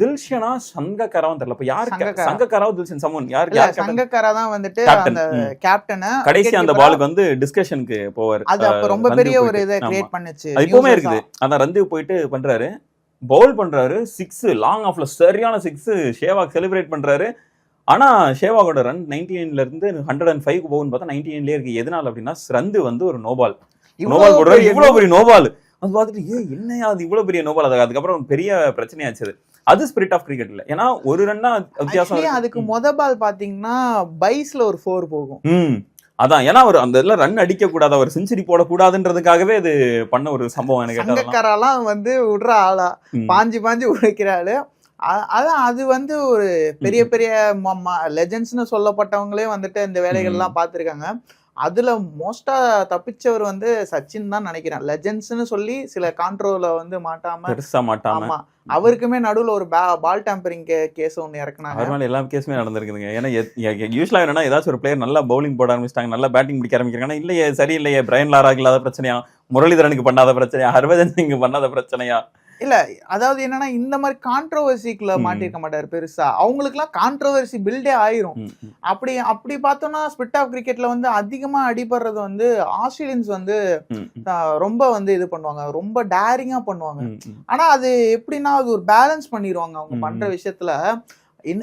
தில்ஷனா சங்கக்கராவும் தெரியல. இப்ப யாரு சங்கக்காரா. சங்கக்கராவும் தில்ஷன்? சமன் யார்? சங்கக்காரா தான் வந்துட்டு. அந்த. கேப்டனை கடைசி அந்த பாலுக்கு வந்து டிஸ்கஷனுக்கு போவார். அது அப்ப ரொம்ப பெரிய ஒரு. இதை. கிரியேட் பண்ணுச்சு. இப்பவுமே இருக்குது. அதான் ரந்து போயிட்டு பண்றாரு. பவுல் பண்றாரு. சிக்ஸ் லாங் ஆஃப்ல சரியான சிக்ஸ் ஷேவாக் செலிப்ரேட் பண்றாரு. ஆனா ஷேவாகோட ரன் நைன்டி நைன்ல இருந்து ஹண்ட்ரட் அண்ட் ஃபைவ் போகுன்னு பார்த்தா நைன்டி நைன்லயே இருக்கு. எதனால அப்படின்னா ரந்து வந்து ஒரு நோபால் நோபால் போடுறாரு. இவ்வளவு பெரிய நோபால் அது பார்த்துட்டு ஏ என்னையா அது இவ்வளவு பெரிய நோபால்? அது அதுக்கப்புறம் பெரிய பிரச்சனையாச்சு அது. அது ஸ்பிரிட் ஆஃப் கிரிக்கெட் இல்ல. ஏன்னா ஒரு ரன்னா வித்தியாசம். அதுக்கு முத பால் பாத்தீங்கன்னா பைஸ்ல ஒரு ஃபோர் போகும். அதான். ஏன்னா அவர் அந்த இதுல ரன் அடிக்க கூடாது அவர் செஞ்சுரி போடக்கூடாதுன்றதுக்காகவே இது பண்ண ஒரு சம்பவம் எனக்கு. சங்கக்காரெல்லாம் வந்து விடுற ஆளா. பாஞ்சு பாஞ்சு உழைக்கிற ஆளு அ- அதான் அது வந்து ஒரு பெரிய பெரிய லெஜண்ட்ஸ்னு சொல்லப்பட்டவங்களே வந்துட்டு இந்த வேலைகள்லாம் பார்த்துருக்காங்க அதுல மோஸ்டா தப்பிச்சவர் வந்து சச்சின் தான் நினைக்கிறேன். லெஜண்ட்ஸ்னு சொல்லி சில கான்ட்ரோல வந்து மாட்டாம பெருசா மாட்டாம. ஆமா. அவருக்குமே நடுவுல ஒரு பால் டேம்பரிங் கேஸ் ஒன்னு இறக்குனாங்க. மேல எல்லா கேஸுமே நடந்திருக்குதுங்க. ஏன்னா யூஸ்வலா என்னன்னா ஏதாச்சும் ஒரு பிளேயர் நல்லா பவுலிங் போட ஆரம்பிச்சிட்டாங்க நல்லா பேட்டிங் பிடிக்க ஆரம்பிக்கிறாங்க. இல்லையே சரியில்லையே பிரைன் லாராக்கு இல்லாத பிரச்சனையா? முரளிதரனுக்கு பண்ணாத பிரச்சனையா? ஹர்பஜன் சிங் பண்ணாத பிரச்சனையா? இல்ல அதாவது என்னன்னா இந்த மாதிரி கான்ட்ரோவர்சிக்குள்ள. மாட்டிருக்க மாட்டாரு பெருசா அவங்களுக்குலாம் கான்ட்ரோவர்சி பில்டே ஆயிரும் அப்படி அப்படி பார்த்தோம்னா ஸ்பிட் ஆஃப் கிரிக்கெட்ல வந்து அதிகமா அடிபடுறது வந்து ஆஸ்திரேலியன்ஸ் வந்து ரொம்ப வந்து இது பண்ணுவாங்க ரொம்ப டேரிங்கா பண்ணுவாங்க. ஆனா அது எப்படின்னா அது ஒரு பேலன்ஸ் பண்ணிடுவாங்க அவங்க. பண்ற விஷயத்துல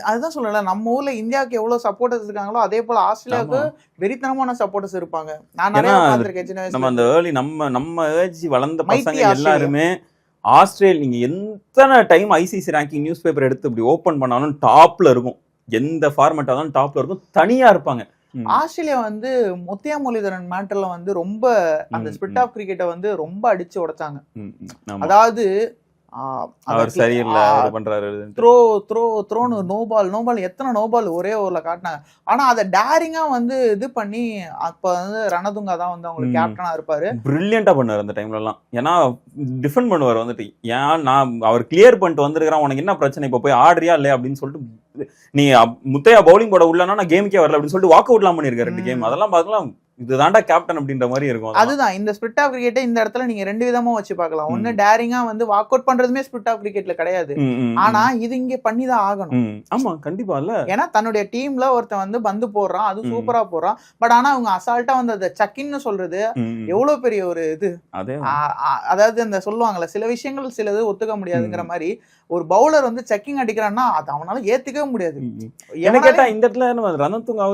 அதுதான் சொல்லல நம்ம ஊர்ல இந்தியாவுக்கு எவ்வளவு சப்போர்ட்டர்ஸ் இருக்காங்களோ அதே போல ஆஸ்திரேலியாவுக்கு. வெறித்தனமான சப்போர்ட்டர்ஸ் இருப்பாங்க நான் நிறைய பார்த்திருக்கேன் சின்ன நம்ம வயசுல அந்த ஏர்லி நம்ம நம்ம ஏஜ் வளர்ந்த பசங்க. எல்லாருமே ஆஸ்திரேலியா நீங்க எத்தனை time ICC ranking news paper எடுத்து இப்படி ஓபன் பண்ணாலும் டாப்ல இருக்கும் எந்த ஃபார்மேட் ஆனாலும் டாப்ல இருக்கும் தனியா இருப்பாங்க. ஆஸ்திரேலியா வந்து முத்தியா முரளிதரன் மேட்டர்ல வந்து ரொம்ப அந்த ஸ்பிட். ஆஃப் கிரிக்கெட்டை வந்து ரொம்ப அடிச்சு உடைச்சாங்க. அதாவது அவர் சரியில்லை அவர் பண்றாரு இதுன்ட்டு. த்ரோ த்ரோ த்ரோன்னு நோபால் நோபால் எத்தனை நோபால் ஒரே ஓவர்ல காட்டினாங்க. ஆனா அதை டேரிங்கா வந்து இது பண்ணி அப்ப வந்து ரணதுங்கா தான் வந்து அவங்களுக்கு ம். கேப்டனா இருப்பாரு. பிரில்லியண்டா பண்ணாரு அந்த டைம்ல எல்லாம். ஏன்னா டிஃபெண்ட் பண்ணுவார் வந்துட்டு. ஏன் நான் அவர் கிளியர் பண்ணிட்டு வந்திருக்கிறான் உனக்கு என்ன பிரச்சனை? இப்போ போய் ஆடுறியா இல்லையா? அப்படின்னு சொல்லிட்டு நீ முத்தையா பவுலிங் போட உள்ளனா நான் கேமுக்கே வரல அப்படின்னு சொல்லிட்டு வாக் அவுட்லாம் பண்ணிருக்காரு ரெண்டு. கேம் அதெல்லாம் பார்க்கலாம். இதுதான்டா கேப்டன் அப்படின்ற மாதிரி இருக்கும். அதுதான். இந்த ஸ்பிட் ஆஃப் கிரிக்கெட்டை இந்த இடத்துல நீங்க ரெண்டு விதமா வச்சு பார்க்கலாம். ஒன்னு ம். டேரிங்கா வந்து வாக் அவுட் பண்றதுமே ஸ்பிட் ஆஃப் கிரிக்கெட்ல கிடையாது. ஆனா இது இங்க பண்ணி தான் ஆகணும் ஆமா கண்டிப்பா இல்ல. ஏன்னா தன்னுடைய டீம்ல ஒருத்தன் வந்து பந்து போடுறான். அது. சூப்பரா போடுறான். பட் ஆனா அவங்க அசால்ட்டா வந்து அதை சக்கின்னு சொல்றது. எவ்வளவு பெரிய ஒரு இது. அதாவது இந்த சொல்லுவாங்கல்ல சில விஷயங்கள் சிலது ஒத்துக்க முடியாதுங்கிற மாதிரி ஒரு பவுலர் வந்து செக்கிங் அடிக்கிறான்னா அது அவனால ஏத்துக்கவே முடியாது. எவனால- கேட்டா இந்த இடத்துல நம்ம ரனத்துங்க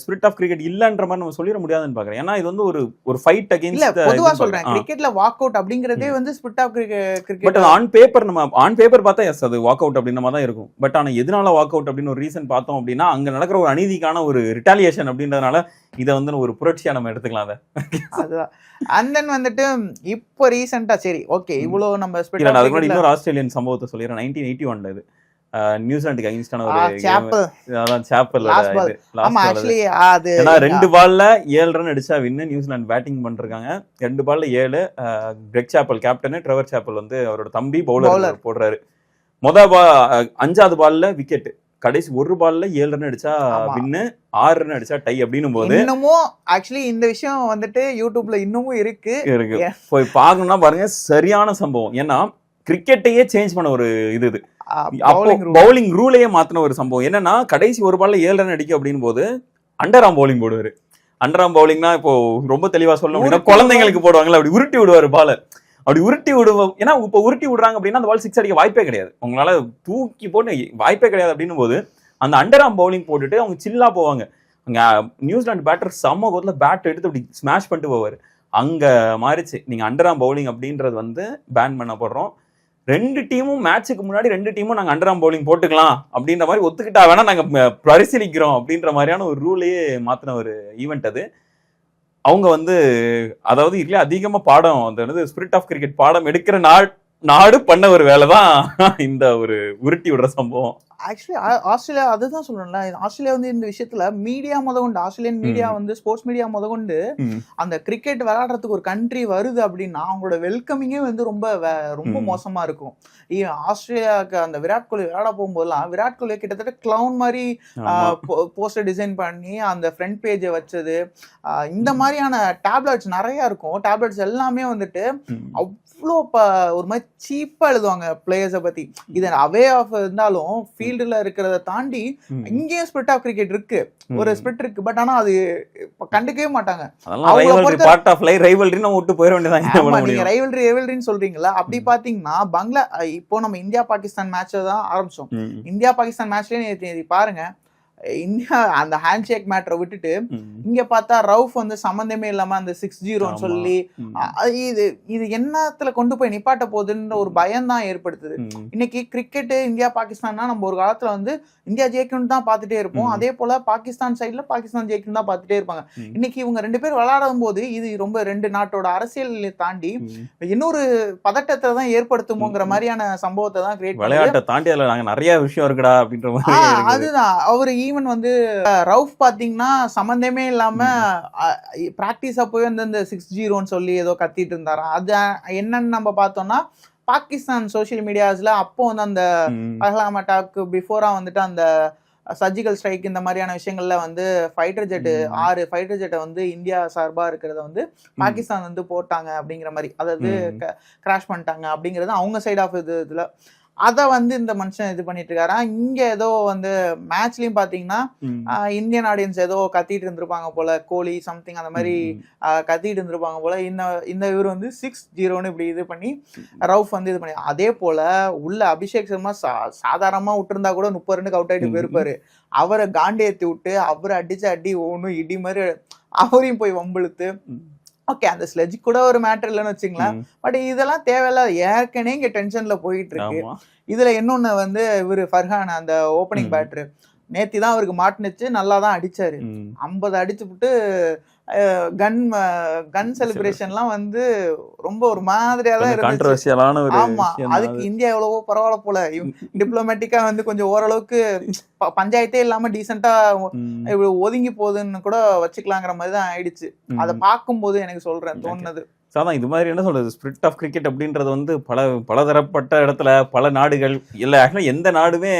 ஸ்பிரிட் ஆஃப் கிரிக்கெட் இல்லன்ற மாதிரி நம்ம சொல்லிட முடியாதுன்னு பாக்குறேன். ஏன்னா இது வந்து ஒரு ஒரு ஃபைட் இல்ல அகைன்ஸ்ட் பொதுவா சொல்றேன் கிரிக்கெட்ல வாக் அவுட் அப்படிங்கறதே வந்து ஸ்பிரிட் ஆஃப் பட் கிரிக்கெட் அது ஆன் பேப்பர் நம்ம ஆன் பேப்பர் பார்த்தா எஸ் அது வாக் அவுட் அப்படின்ற மாதிரி தான் இருக்கும். பட் ஆனா எதனால வாக் அவுட் அப்படின்னு ஒரு ரீசன் பார்த்தோம் அப்படின்னா அங்க நடக்கிற ஒரு அநீதிக்கான ஒரு ரிட்டாலியேஷன் அப்படின்றதுனால இதை வந்து ஒரு புரட்சியா நம்ம எடுத்துக்கலாம் அதை. அதுதான். அண்ட் தென் வந்துட்டு இப்போ ரீசெண்டா சரி ஓகே இவ்வளவு நம்ம அதுக்கு முன்னாடி இன்னொரு ஆஸ்திரேலியன் சம்பவத்தை சொல்லிடுறேன். நைன்டீன் எயிட்டி ஒன்ல இது நியூசிலாந்துக்கு அகைன்ஸ்டான ஒரு game. சாப்பல் அதான் சாப்பல் Last ball. ஆமா லாஸ்ட் ஆக்சுவலி அது ஏன்னா ரெண்டு பால்ல ஏழு ரன் அடிச்சா வின்னு நியூசிலாந்து பேட்டிங் பண்ணிருக்காங்க ரெண்டு பால்ல ஏழு Greg Chappell captain Trevor Chappell வந்து அவரோட தம்பி Bowler. பவுலர் போடுறாரு. மொத பா அஞ்சாவது பால்ல விக்கெட் கடைசி ஒரு பால்ல ஏழு ரன் அடிச்சா. வின்னு ஆறு ரன் அடிச்சா டை அப்படின்னும் போது இன்னமும் ஆக்சுவலி இந்த விஷயம் வந்துட்டு யூடியூப்ல இன்னமும் இருக்கு. இருக்கு. போய் பார்க்கணும்னா பாருங்க சரியான சம்பவம். ஏன்னா கிரிக்கெட்டையே சேஞ்ச் பண்ண ஒரு இது இது. பவுலிங் ரூலையே மாத்தின ஒரு சம்பவம். என்னன்னா கடைசி ஒரு பால்ல ஏழு ரன் அடிக்க அப்படின் போது அண்டர் ஆம் பவுலிங் போடுவாரு அண்டர் ஆம் பவுலிங்னா இப்போ ரொம்ப தெளிவா சொல்லணும் அப்படின்னா குழந்தைங்களுக்கு போடுவாங்கல்ல அப்படி உருட்டி விடுவாரு பால. அப்படி உருட்டி விடுவோம் ஏன்னா இப்போ உருட்டி விடுறாங்க அப்படின்னா அந்த பால் சிக்ஸ் அடிக்க வாய்ப்பே கிடையாது. உங்களால தூக்கி போட்டு வாய்ப்பே கிடையாது அப்படின்னும் போது அந்த அண்டர் ஆம் பவுலிங் போட்டுட்டு அவங்க சில்லா போவாங்க. அங்கே நியூசிலாந்து பேட்டர் செம்ம கோத்தில் பேட் எடுத்து அப்படி ஸ்மாஷ் பண்ணிட்டு போவார். அங்கே மாறிச்சு. நீங்கள் அண்டர் ஆம் பவுலிங் அப்படின்றது வந்து பேன் பண்ணப்படுறோம். ரெண்டு டீமும் மேட்ச்சுக்கு முன்னாடி ரெண்டு டீமும் நாங்கள் அண்டர் ஆம் பவுலிங் போட்டுக்கலாம் அப்படின்ற மாதிரி ஒத்துக்கிட்டா வேணா நாங்கள் பரிசீலிக்கிறோம் அப்படின்ற மாதிரியான ஒரு ரூலையே மாற்றின ஒரு ஈவெண்ட் அது. அவங்க வந்து அதாவது இதுல அதிகமாக பாடம் அந்த என்னது ஸ்பிரிட் ஆஃப் கிரிக்கெட் பாடம் எடுக்கிற நாள் நாடு பண்ண ஒரு வேலை தான் இந்த ஒரு உருட்டி விடுற சம்பவம். ஆக்சுவலி ஆஸ்திரேலியா அதுதான் சொல்லணும்ல. ஆஸ்திரேலியா வந்து இந்த விஷயத்துல மீடியா முத கொண்டு ஆஸ்திரேலியன் மீடியா வந்து ஸ்போர்ட்ஸ் மீடியா முத கொண்டு அந்த கிரிக்கெட் விளையாடுறதுக்கு ஒரு கண்ட்ரி வருது அப்படின்னா அவங்களோட வெல்கமிங்கே வந்து ரொம்ப ரொம்ப. மோசமா இருக்கும். ஆஸ்திரேலியாவுக்கு அந்த விராட் கோலி விளையாட போகும்போதெல்லாம் விராட் கோலி கிட்டத்தட்ட கிளவுன் மாதிரி. போஸ்டர் டிசைன் பண்ணி அந்த ஃப்ரண்ட் பேஜை வச்சது. இந்த மாதிரியான டேப்லெட்ஸ் நிறைய இருக்கும். டேப்லெட்ஸ் எல்லாமே வந்துட்டு. அவ்வளோ ஒரு மாதிரி சீப்பா எழுதுவாங்க பிளேயர்ஸை பத்தி. இது அவே ஆஃப் இருந்தாலும் ஃபீல்டுல இருக்கிறத தாண்டி. இங்கேயும் ஸ்பிரிட் ஆஃப் கிரிக்கெட் இருக்கு. ஒரு. ஸ்பிரிட் இருக்கு. பட் ஆனா அது கண்டுக்கவே மாட்டாங்க. விட்டு போயிட வேண்டியதான் என்ன ஆமா பண்ண நீங்க முடியும்? ரைவல்ரி ரைவல்ரின்னு சொல்றீங்களா அப்படி ம். பாத்தீங்கன்னா பங்களா இப்போ நம்ம இந்தியா பாகிஸ்தான் மேட்ச் தான் ஆரம்பிச்சோம். இந்தியா பாகிஸ்தான் மேட்ச்லயே பாருங்க. இந்தியா அந்த ஹேண்ட் ஷேக் மேட்டரை விட்டுட்டு. இங்க பார்த்தா ரவுஃப் வந்து சம்பந்தமே இல்லாம அந்த சிக்ஸ் ஜீரோன்னு. சொல்லி இது இது என்னத்துல கொண்டு போய் நிப்பாட்ட போகுதுன்ற ஒரு பயம் தான் ஏற்படுத்துது. இன்னைக்கு கிரிக்கெட் இந்தியா பாகிஸ்தான்னா நம்ம ஒரு காலத்துல வந்து இந்தியா ஜெயிக்கணும் தான் பார்த்துட்டே இருப்போம். அதே போல பாகிஸ்தான் சைடுல பாகிஸ்தான் ஜெயிக்கணும் தான் பார்த்துட்டே இருப்பாங்க. இன்னைக்கு இவங்க ரெண்டு பேர் விளையாடும் போது இது ரொம்ப ரெண்டு நாட்டோட அரசியல் தாண்டி. இன்னொரு பதட்டத்தை தான் ஏற்படுத்துமோங்கிற. மாதிரியான சம்பவத்தை தான் கிரியேட் விளையாட்டை தாண்டி அதுல நாங்க நிறைய விஷயம் இருக்குடா அப்படின்ற மாதிரி. அதுதான் அவர் ஈவன் வந்து ரவுஃப் பாத்தீங்கன்னா சம்பந்தமே இல்லாம பிராக்டிஸ் அப்பவே வந்து இந்த சிக்ஸ் ஜீரோன்னு சொல்லி ஏதோ கத்திட்டு இருந்தாராம் அது என்னன்னு நம்ம பார்த்தோம்னா பாகிஸ்தான் சோஷியல் மீடியாஸ்ல அப்போ வந்து அந்த. பஹலாம் அட்டாக்கு பிஃபோரா வந்துட்டு அந்த சர்ஜிக்கல் ஸ்ட்ரைக் இந்த மாதிரியான விஷயங்கள்ல வந்து ஃபைட்டர் ஜெட் ம். ஆறு ஃபைட்டர் ஜெட்டை வந்து இந்தியா சார்பா இருக்கிறத வந்து பாகிஸ்தான் வந்து போட்டாங்க அப்படிங்கிற மாதிரி அதாவது. கிராஷ் பண்ணிட்டாங்க அப்படிங்கிறது அவங்க சைடு ஆஃப் இது இதுல அதை வந்து இந்த மனுஷன் இது பண்ணிட்டு இருக்காரா இங்க ஏதோ வந்து மேட்ச்லயும் பாத்தீங்கன்னா இந்தியன் ஆடியன்ஸ் ஏதோ கத்திட்டு இருந்திருப்பாங்க போல கோலி சம்திங் அந்த மாதிரி கத்திட்டு இருந்திருப்பாங்க போல. இந்த இந்த இவர் வந்து சிக்ஸ் ஜீரோன்னு இப்படி இது பண்ணி ரவுஃப் வந்து இது பண்ணி அதே போல உள்ள அபிஷேக் சர்மா சா சாதாரணமா விட்டுருந்தா கூட முப்பது ரன்னுக்கு அவுட் ஆயிட்டு. போயிருப்பாரு. அவரை காண்டி ஏத்தி விட்டு அவரை அடிச்ச அடி ஒன்றும் இடி மாதிரி அவரையும் போய் வம்பிழுத்து. ஓகே அந்த ஸ்லெஜ் கூட ஒரு மேட்டர் இல்லைன்னு வச்சுங்களேன். பட் இதெல்லாம் தேவையில்ல ஏற்கனவே இங்க டென்ஷன்ல போயிட்டு இருக்கு. இதுல இன்னொன்னு வந்து இவரு ஃபர்ஹான் அந்த ஓப்பனிங் ம். பேட்டர் நேத்தி தான் அவருக்கு மாட்டுனுச்சு நல்லா தான் அடிச்சாரு. ஐம்பது அடிச்சு விட்டு கன் கன் செலிப்ரேஷன்லாம் வந்து ரொம்ப ஒரு மாதிரியா தான் இருந்துச்சு. ஆமா அதுக்கு அது. இந்தியா எவ்வளவோ பரவாயில்ல போல. டிப்ளமேட்டிக்கா வந்து கொஞ்சம் ஓரளவுக்கு பஞ்சாயத்தே இல்லாம டீசெண்டா ஒதுங்கி போகுதுன்னு கூட வச்சுக்கலாங்கிற மாதிரி தான் ஆயிடுச்சு. அதை பார்க்கும்போது எனக்கு சொல்றேன் தோணுனது. So, அதான் இது மாதிரி என்ன சொல்றது? ஸ்பிரிட் ஆஃப் கிரிக்கெட் அப்படின்றது வந்து பல பலதரப்பட்ட இடத்துல பல நாடுகள் இல்ல ஆக்சுவலா எந்த நாடுமே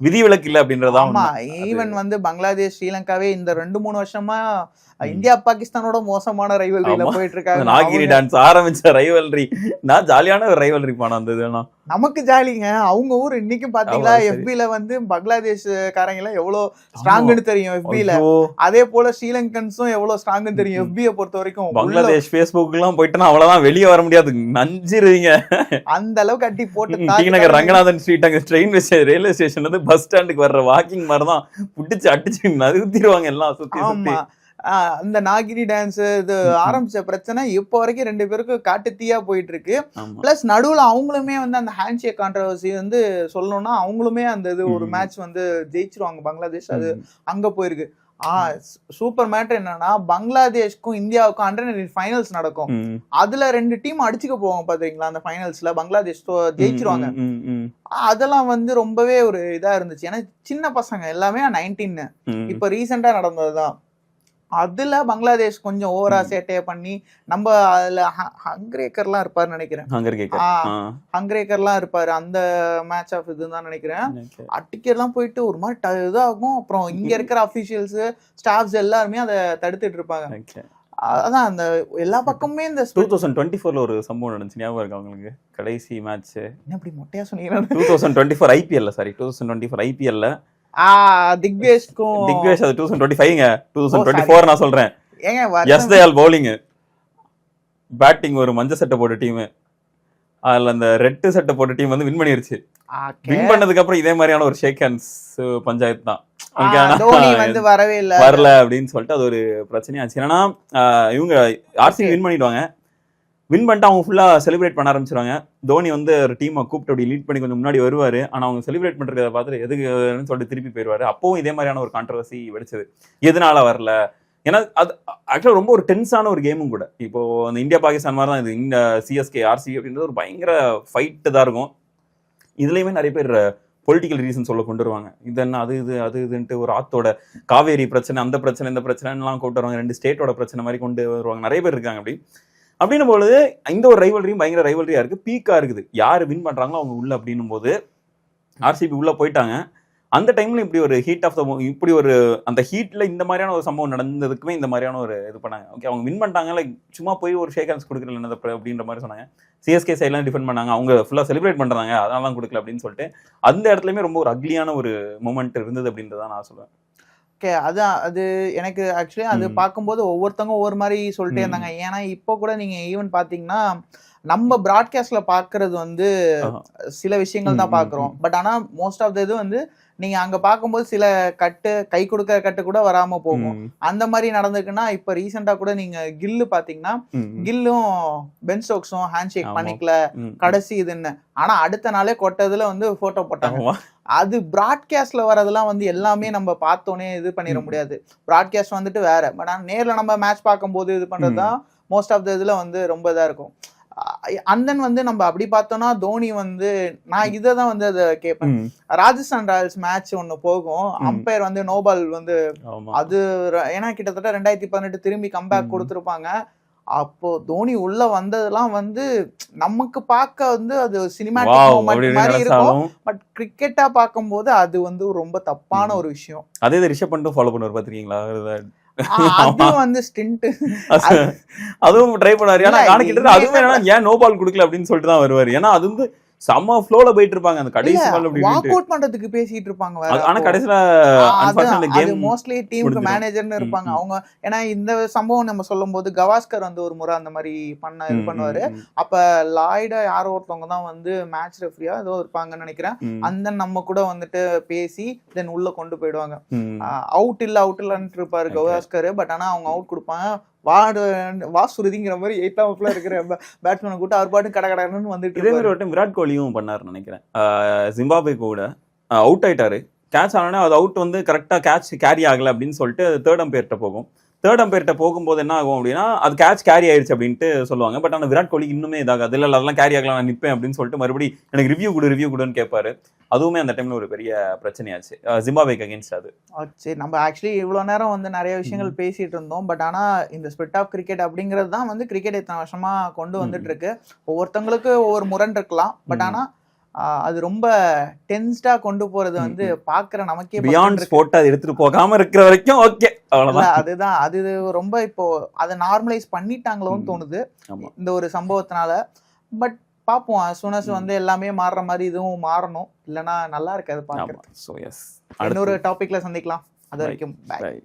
விதிவிலக்கு இல்லை அப்படின்றதா ஆமா. ஈவன் வந்து பங்களாதேஷ் ஸ்ரீலங்காவே இந்த ரெண்டு மூணு வருஷமா. இந்தியா பாகிஸ்தானோட மோசமான ரைவல்ரியில. போயிட்டு இருக்காங்க நாகிரி டான்ஸ் ஆரம்பிச்ச ரைவல்ரி நான் ஜாலியான ஒரு ரைவல்ரி பானம் அந்த இதெல்லாம் நமக்கு ஜாலிங்க. அவங்க ஊர் இன்னைக்கும் பாத்தீங்களா. எஃபில வந்து பங்களாதேஷ் காரங்க எல்லாம் எவ்வளவு ஸ்ட்ராங்னு தெரியும் எஃபில அதே போல ஸ்ரீலங்கன்ஸும் எவ்வளவு ஸ்ட்ராங்னு தெரியும் எஃபிய பொறுத்த வரைக்கும் பங்களாதேஷ் Facebook எல்லாம் போயிட்டுனா அவ்வளவுதான் வெளியே வர முடியாது. நஞ்சிருவீங்க. அந்த அளவுக்கு அட்டி போட்டு டி தாக்கு நகர் தாக்குன்னு ரங்கநாதன் ஸ்ட்ரீட் அங்க ட்ரெயின் ரயில்வே ஸ்டேஷன்ல இருந்து பஸ் ஸ்டாண்டுக்கு வர்ற வாக்கிங் மாதிரி தான் புடிச்சு அடிச்சு நறுத்திடுவாங்க எல்லாம் சுத்தி சுத்தி. அந்த நாகினி டான்ஸ் இது ஆரம்பிச்ச பிரச்சனை இப்போ வரைக்கும் ரெண்டு பேருக்கும் காட்டு தீயா போயிட்டு இருக்கு பிளஸ் நடுவுல அவங்களுமே வந்து அந்த ஹேண்ட் ஷேக் கான்ட்ரவர்சி வந்து சொல்லணும்னா அவங்களுமே அந்த இது ஒரு. மேட்ச் வந்து ஜெயிச்சிருவாங்க பங்களாதேஷ். அது. அங்க போயிருக்கு. ஆ சூப்பர் மேட்டர் என்னன்னா பங்களாதேஷ்க்கும் இந்தியாவுக்கும் அண்டர் ஃபைனல்ஸ் நடக்கும். அதுல ரெண்டு டீம் அடிச்சுக்க போவாங்க பாத்தீங்களா அந்த ஃபைனல்ஸ்ல பங்களாதேஷ் ஜெயிச்சிருவாங்க. அதெல்லாம் வந்து ரொம்பவே ஒரு இதா இருந்துச்சு. ஏன்னா சின்ன பசங்க எல்லாமே நைன்டீன். இப்ப ரீசெண்டா நடந்ததுதான். அதுல பங்களாதேஷ் கொஞ்சம் ஓவரா. சேட்டைய பண்ணி நம்ம அதுல ஹ- ஹங்ரேக்கர்லாம் இருப்பாருன்னு நினைக்கிறேன். ஹங்ரேக்கர்லாம் இருப்பாரு. அந்த மேட்ச் ஆஃப் இதுன்னு தான் நினைக்கிறேன். அட்டிக்கெல்லாம் போயிட்டு ஒரு மாதிரி ட- இதாகும். அப்புறம் இங்க இருக்கிற அபிஷியல்ஸ் ஸ்டாஃப்ஸ் எல்லாருமே அதை தடுத்துட்டு இருப்பாங்க. அதான் அந்த எல்லா பக்கமுமே இந்த split- 2024 ல ஒரு சம்பவம் நடந்துச்சு. ஞாபகம் இருக்கா உங்களுக்கு? கடைசி மேட்ச் என்ன இப்படி மொட்டையா சொன்னீங்க? டூ தௌசண்ட் டுவெண்ட்டி ஃபோர் ஐபிஎல்ல sorry two thousand twenty four ஐபிஎல்ல திக்வேஷ்க்கும் திக்வேஷ் அது டூ தௌசண்ட் டுவெண்ட்டி ஃபைவ்ங்க டூ தௌசண்ட். டுவெண்ட்டி ஃபோர் நான் சொல்றேன். ஏங்க எஸ் தயால் பவுலிங் பேட்டிங் ஒரு மஞ்சள் சட்டை போட்ட டீம் அதுல அந்த ரெட் சட்டை போட்ட டீம் வந்து வின் பண்ணிருச்சு. வின் பண்ணதுக்கு அப்புறம் இதே மாதிரியான ஒரு ஷேக் ஹேண்ட்ஸ் பஞ்சாயத்து தான். வந்து வரவே இல்ல. வரல அப்படின்னு சொல்லிட்டு அது ஒரு பிரச்சனையாச்சு. என்னன்னா ஆஹ் இவங்க Okay. வின் பண்ணிடுவாங்க. வின் பண்ணிட்டு அவங்க ஃபுல்லாக செலிப்ரேட் பண்ண ஆரம்பிச்சிருவாங்க. தோனி வந்து ஒரு டீமை கூப்பிட்டு அப்படி லீட் பண்ணி கொஞ்சம் முன்னாடி வருவார். ஆனால் அவங்க செலிப்ரேட் பண்ணுறதை பார்த்துட்டு எதுக்குன்னு சொல்லிட்டு திருப்பி போயிடுவார் அப்பவும் இதே மாதிரியான ஒரு கான்ட்ரவர்சி வெடிச்சது. எதனால வரல? ஏன்னா அது ஆக்சுவலாக ரொம்ப ஒரு டென்ஸான ஒரு கேமும் கூட. இப்போ அந்த இந்தியா பாகிஸ்தான் மாதிரி தான் இது. இந்த சிஎஸ்கே ஆர்சிபி அப்படின்றது ஒரு பயங்கர ஃபைட்டு தான் இருக்கும். இதுலேயுமே நிறைய பேர் பொலிட்டிக்கல் ரீசன் சொல்ல கொண்டு வருவாங்க. இது என்ன அது இது அது இதுன்ட்டு ஒரு ஆத்தோட காவேரி பிரச்சனை அந்த பிரச்சனை இந்த பிரச்சனைலாம் கொண்டு வருவாங்க. ரெண்டு ஸ்டேட்டோட பிரச்சனை மாதிரி கொண்டு வருவாங்க. நிறைய பேர் இருக்காங்க அப்படி. அப்படின்னும் பொழுது இந்த ஒரு ரைவல்ரியும் பயங்கர ரைவல்ரியா இருக்கு. பீக்கா இருக்குது. யார் வின் பண்றாங்களோ அவங்க உள்ள அப்படின்னும் போது ஆர்சிபி உள்ள போயிட்டாங்க. அந்த டைம்ல இப்படி ஒரு ஹீட் ஆஃப் த இப்படி ஒரு அந்த ஹீட்ல இந்த மாதிரியான ஒரு சம்பவம் நடந்ததுக்குமே இந்த மாதிரியான ஒரு இது பண்ணாங்க. ஓகே அவங்க வின் பண்ணிட்டாங்க. லைக் சும்மா போய் ஒரு ஷேக் ஹேண்ட்ஸ் கொடுக்கல என்னது அப்படின்ற மாதிரி சொன்னாங்க. சிஎஸ்கே சைட்லாம் டிஃபெண்ட் பண்ணாங்க. அவங்க ஃபுல்லாக செலிப்ரேட் பண்ணுறாங்க அதெல்லாம் கொடுக்கல அப்படின்னு சொல்லிட்டு அந்த இடத்துலயுமே ரொம்ப ஒரு அக்லியான ஒரு மூமெண்ட் இருந்தது அப்படின்றத நான் சொல்லுவேன். ஓகே அதான் அது எனக்கு ஆக்சுவலி அது. பார்க்கும்போது ஒவ்வொருத்தவங்க ஒவ்வொரு மாதிரி சொல்லிட்டே. இருந்தாங்க ஏன்னா இப்போ கூட நீங்க ஈவன் பாத்தீங்கன்னா நம்ம பிராட்காஸ்ட்ல பாக்குறது வந்து. சில விஷயங்கள் தான் பாக்குறோம் பட் ஆனா மோஸ்ட் ஆஃப் த இது வந்து நீங்க அங்க பார்க்கும்போது சில கட்டு கை கொடுக்கற கட்டு கூட வராம போகும் அந்த மாதிரி நடந்திருக்குன்னா இப்ப ரீசெண்டா கூட நீங்க கில்லு பாத்தீங்கன்னா. கில்லும் பென் ஸ்டோக்ஸும் ஹேண்ட் ஷேக். பண்ணிக்கல கடைசி இதுன்னு ஆனா அடுத்த நாளே கொட்டதுல வந்து போட்டோ போட்டாங்க. அது பிராட்காஸ்ட்ல வரதெல்லாம் வந்து எல்லாமே நம்ம பார்த்தோன்னே இது பண்ணிட. முடியாது பிராட்காஸ்ட் வந்துட்டு வேற பட் ஆனா நேர்ல நம்ம மேட்ச் பார்க்கும்போது இது பண்றது தான் மோஸ்ட் ஆஃப் த இதுல வந்து ரொம்ப இதா இருக்கும் அந்தன் வந்து நம்ம அப்படி பார்த்தோம்னா தோனி வந்து நான் இதை தான் வந்து அதை கேட்பேன் ராஜஸ்தான் ராயல்ஸ் மேட்ச் ஒன்னு போகும். அம்பையர் வந்து நோபால் வந்து. அது ஏன்னா கிட்டத்தட்ட ரெண்டாயிரத்தி பதினெட்டு திரும்பி கம்பேக். கொடுத்துருப்பாங்க அப்போ தோனி உள்ள வந்ததெல்லாம் வந்து நமக்கு பார்க்க வந்து அது சினிமாட்டிக் மாதிரி இருக்கும். பட் கிரிக்கெட்டா பார்க்கும்போது அது வந்து ரொம்ப தப்பான. ஒரு விஷயம். அதே ரிஷப் பண்ணிட்டு ஃபாலோ பண்ணுவார் பாத்திருக்கீங்களா ஆ, அது வந்து ஸ்டிண்ட் அதுவும் ட்ரை பண்ணாரு ஏன்னா அதுவும் ஏன் நோ பால் கொடுக்கல அப்படின்னு சொல்லிட்டு தான் வருவாரு. ஏன்னா அது வந்து செம்ம ஃப்ளோல போயிட்டு இருப்பாங்க அந்த கடைசி பால் வாக் அப்படின்னு அவுட் பண்றதுக்கு பேசிட்டு இருப்பாங்க ஆனா அன்பார்ச்சுனேட் அது கேம் மோஸ்ட்லி டீமுக்கு முடிஞ்சிரும். மேனேஜர்னு இருப்பாங்க. அவங்க ஏன்னா இந்த சம்பவம் நம்ம சொல்லும் போது கவாஸ்கர் வந்து ஒரு முறை அந்த மாதிரி பண்ண இது பண்ணுவாரு. அப்ப லாய்டா யாரோ ஒருத்தவங்க தான் வந்து மேட்ச் ரெஃப்ரியா ஏதோ இருப்பாங்கன்னு நினைக்கிறேன். அந்த நம்ம கூட வந்துட்டு பேசி தென் உள்ள கொண்டு போயிடுவாங்க. அவுட் இல்ல அவுட் இல்லன்ட்டு இருப்பாரு. கவாஸ்கர். பட் ஆனா அவங்க அவுட் கொடுப்பாங்க. வாடு வா சுருதிங்கிற மாதிரி எயித்தாமப்ல இருக்கிற பேட்ஸ்மேனை கூட்டு அவர் பாட்டு கட கடன்னு வந்துட்டு இதே மாதிரி ஒரு டைம் விராட் கோலியும் பண்ணாருன்னு நினைக்கிறேன். ஆஹ் ஜிம்பாப்வே கூட அவுட் ஆயிட்டாரு. கேட்ச் ஆனோடனே அது அவுட் வந்து கரெக்டா கேட்ச் கேரி ஆகல அப்படின்னு சொல்லிட்டு தேர்ட் அம்பேர்ட்ட போகும். தேர்ட் அம்பேர்ட்ட போகும்போது என்ன ஆகும் அப்படின்னா அது கேட்ச் கேரி ஆயிடுச்சு அப்படின்ட்டு சொல்லுவாங்க. பட் ஆனால் விராட் கோலி இன்னுமே இதாகாது இல்லை அதெல்லாம் கேரி ஆகலாம் நான் நிற்பேன் அப்படின்னு சொல்லிட்டு மறுபடியும் எனக்கு ரிவ்யூ கொடு ரிவ்யூ கொடுன்னு கேட்பாரு அதுவுமே அந்த டைம்ல ஒரு பெரிய பிரச்சனையாச்சு. ஜிம்பாபேக்கு அகேன்ஸ்ட் அது. சரி நம்ம ஆக்சுவலி இவ்வளவு நேரம் வந்து நிறைய விஷயங்கள் பேசிட்டு இருந்தோம். பட் ஆனா இந்த ஸ்பிட் ஆஃப் கிரிக்கெட் அப்படிங்கிறது தான் வந்து கிரிக்கெட் இத்தனை வருஷமா கொண்டு வந்துட்டு இருக்கு. ஒவ்வொருத்தங்களுக்கு ஒவ்வொரு முரண் இருக்கலாம். பட் ம். அது ரொம்ப டென்ஸ்டா கொண்டு போறது வந்து பாக்குற நமக்கே பியாண்ட். ஸ்போர்ட் அது எடுத்துட்டு போகாம இருக்கிற வரைக்கும் ஓகே அவ்வளவுதான். அதுதான். அது ரொம்ப இப்போ அதை நார்மலைஸ் பண்ணிட்டாங்களோன்னு. தோணுது. இந்த ஒரு சம்பவத்தினால. பட் பார்ப்போம் சுனஸ் வந்து எல்லாமே மாறுற மாதிரி இதுவும் மாறணும். இல்லைன்னா நல்லா இருக்காது பார்க்கறது ஸோ எஸ் இன்னொரு டாபிக்ல சந்திக்கலாம். அது வரைக்கும். பை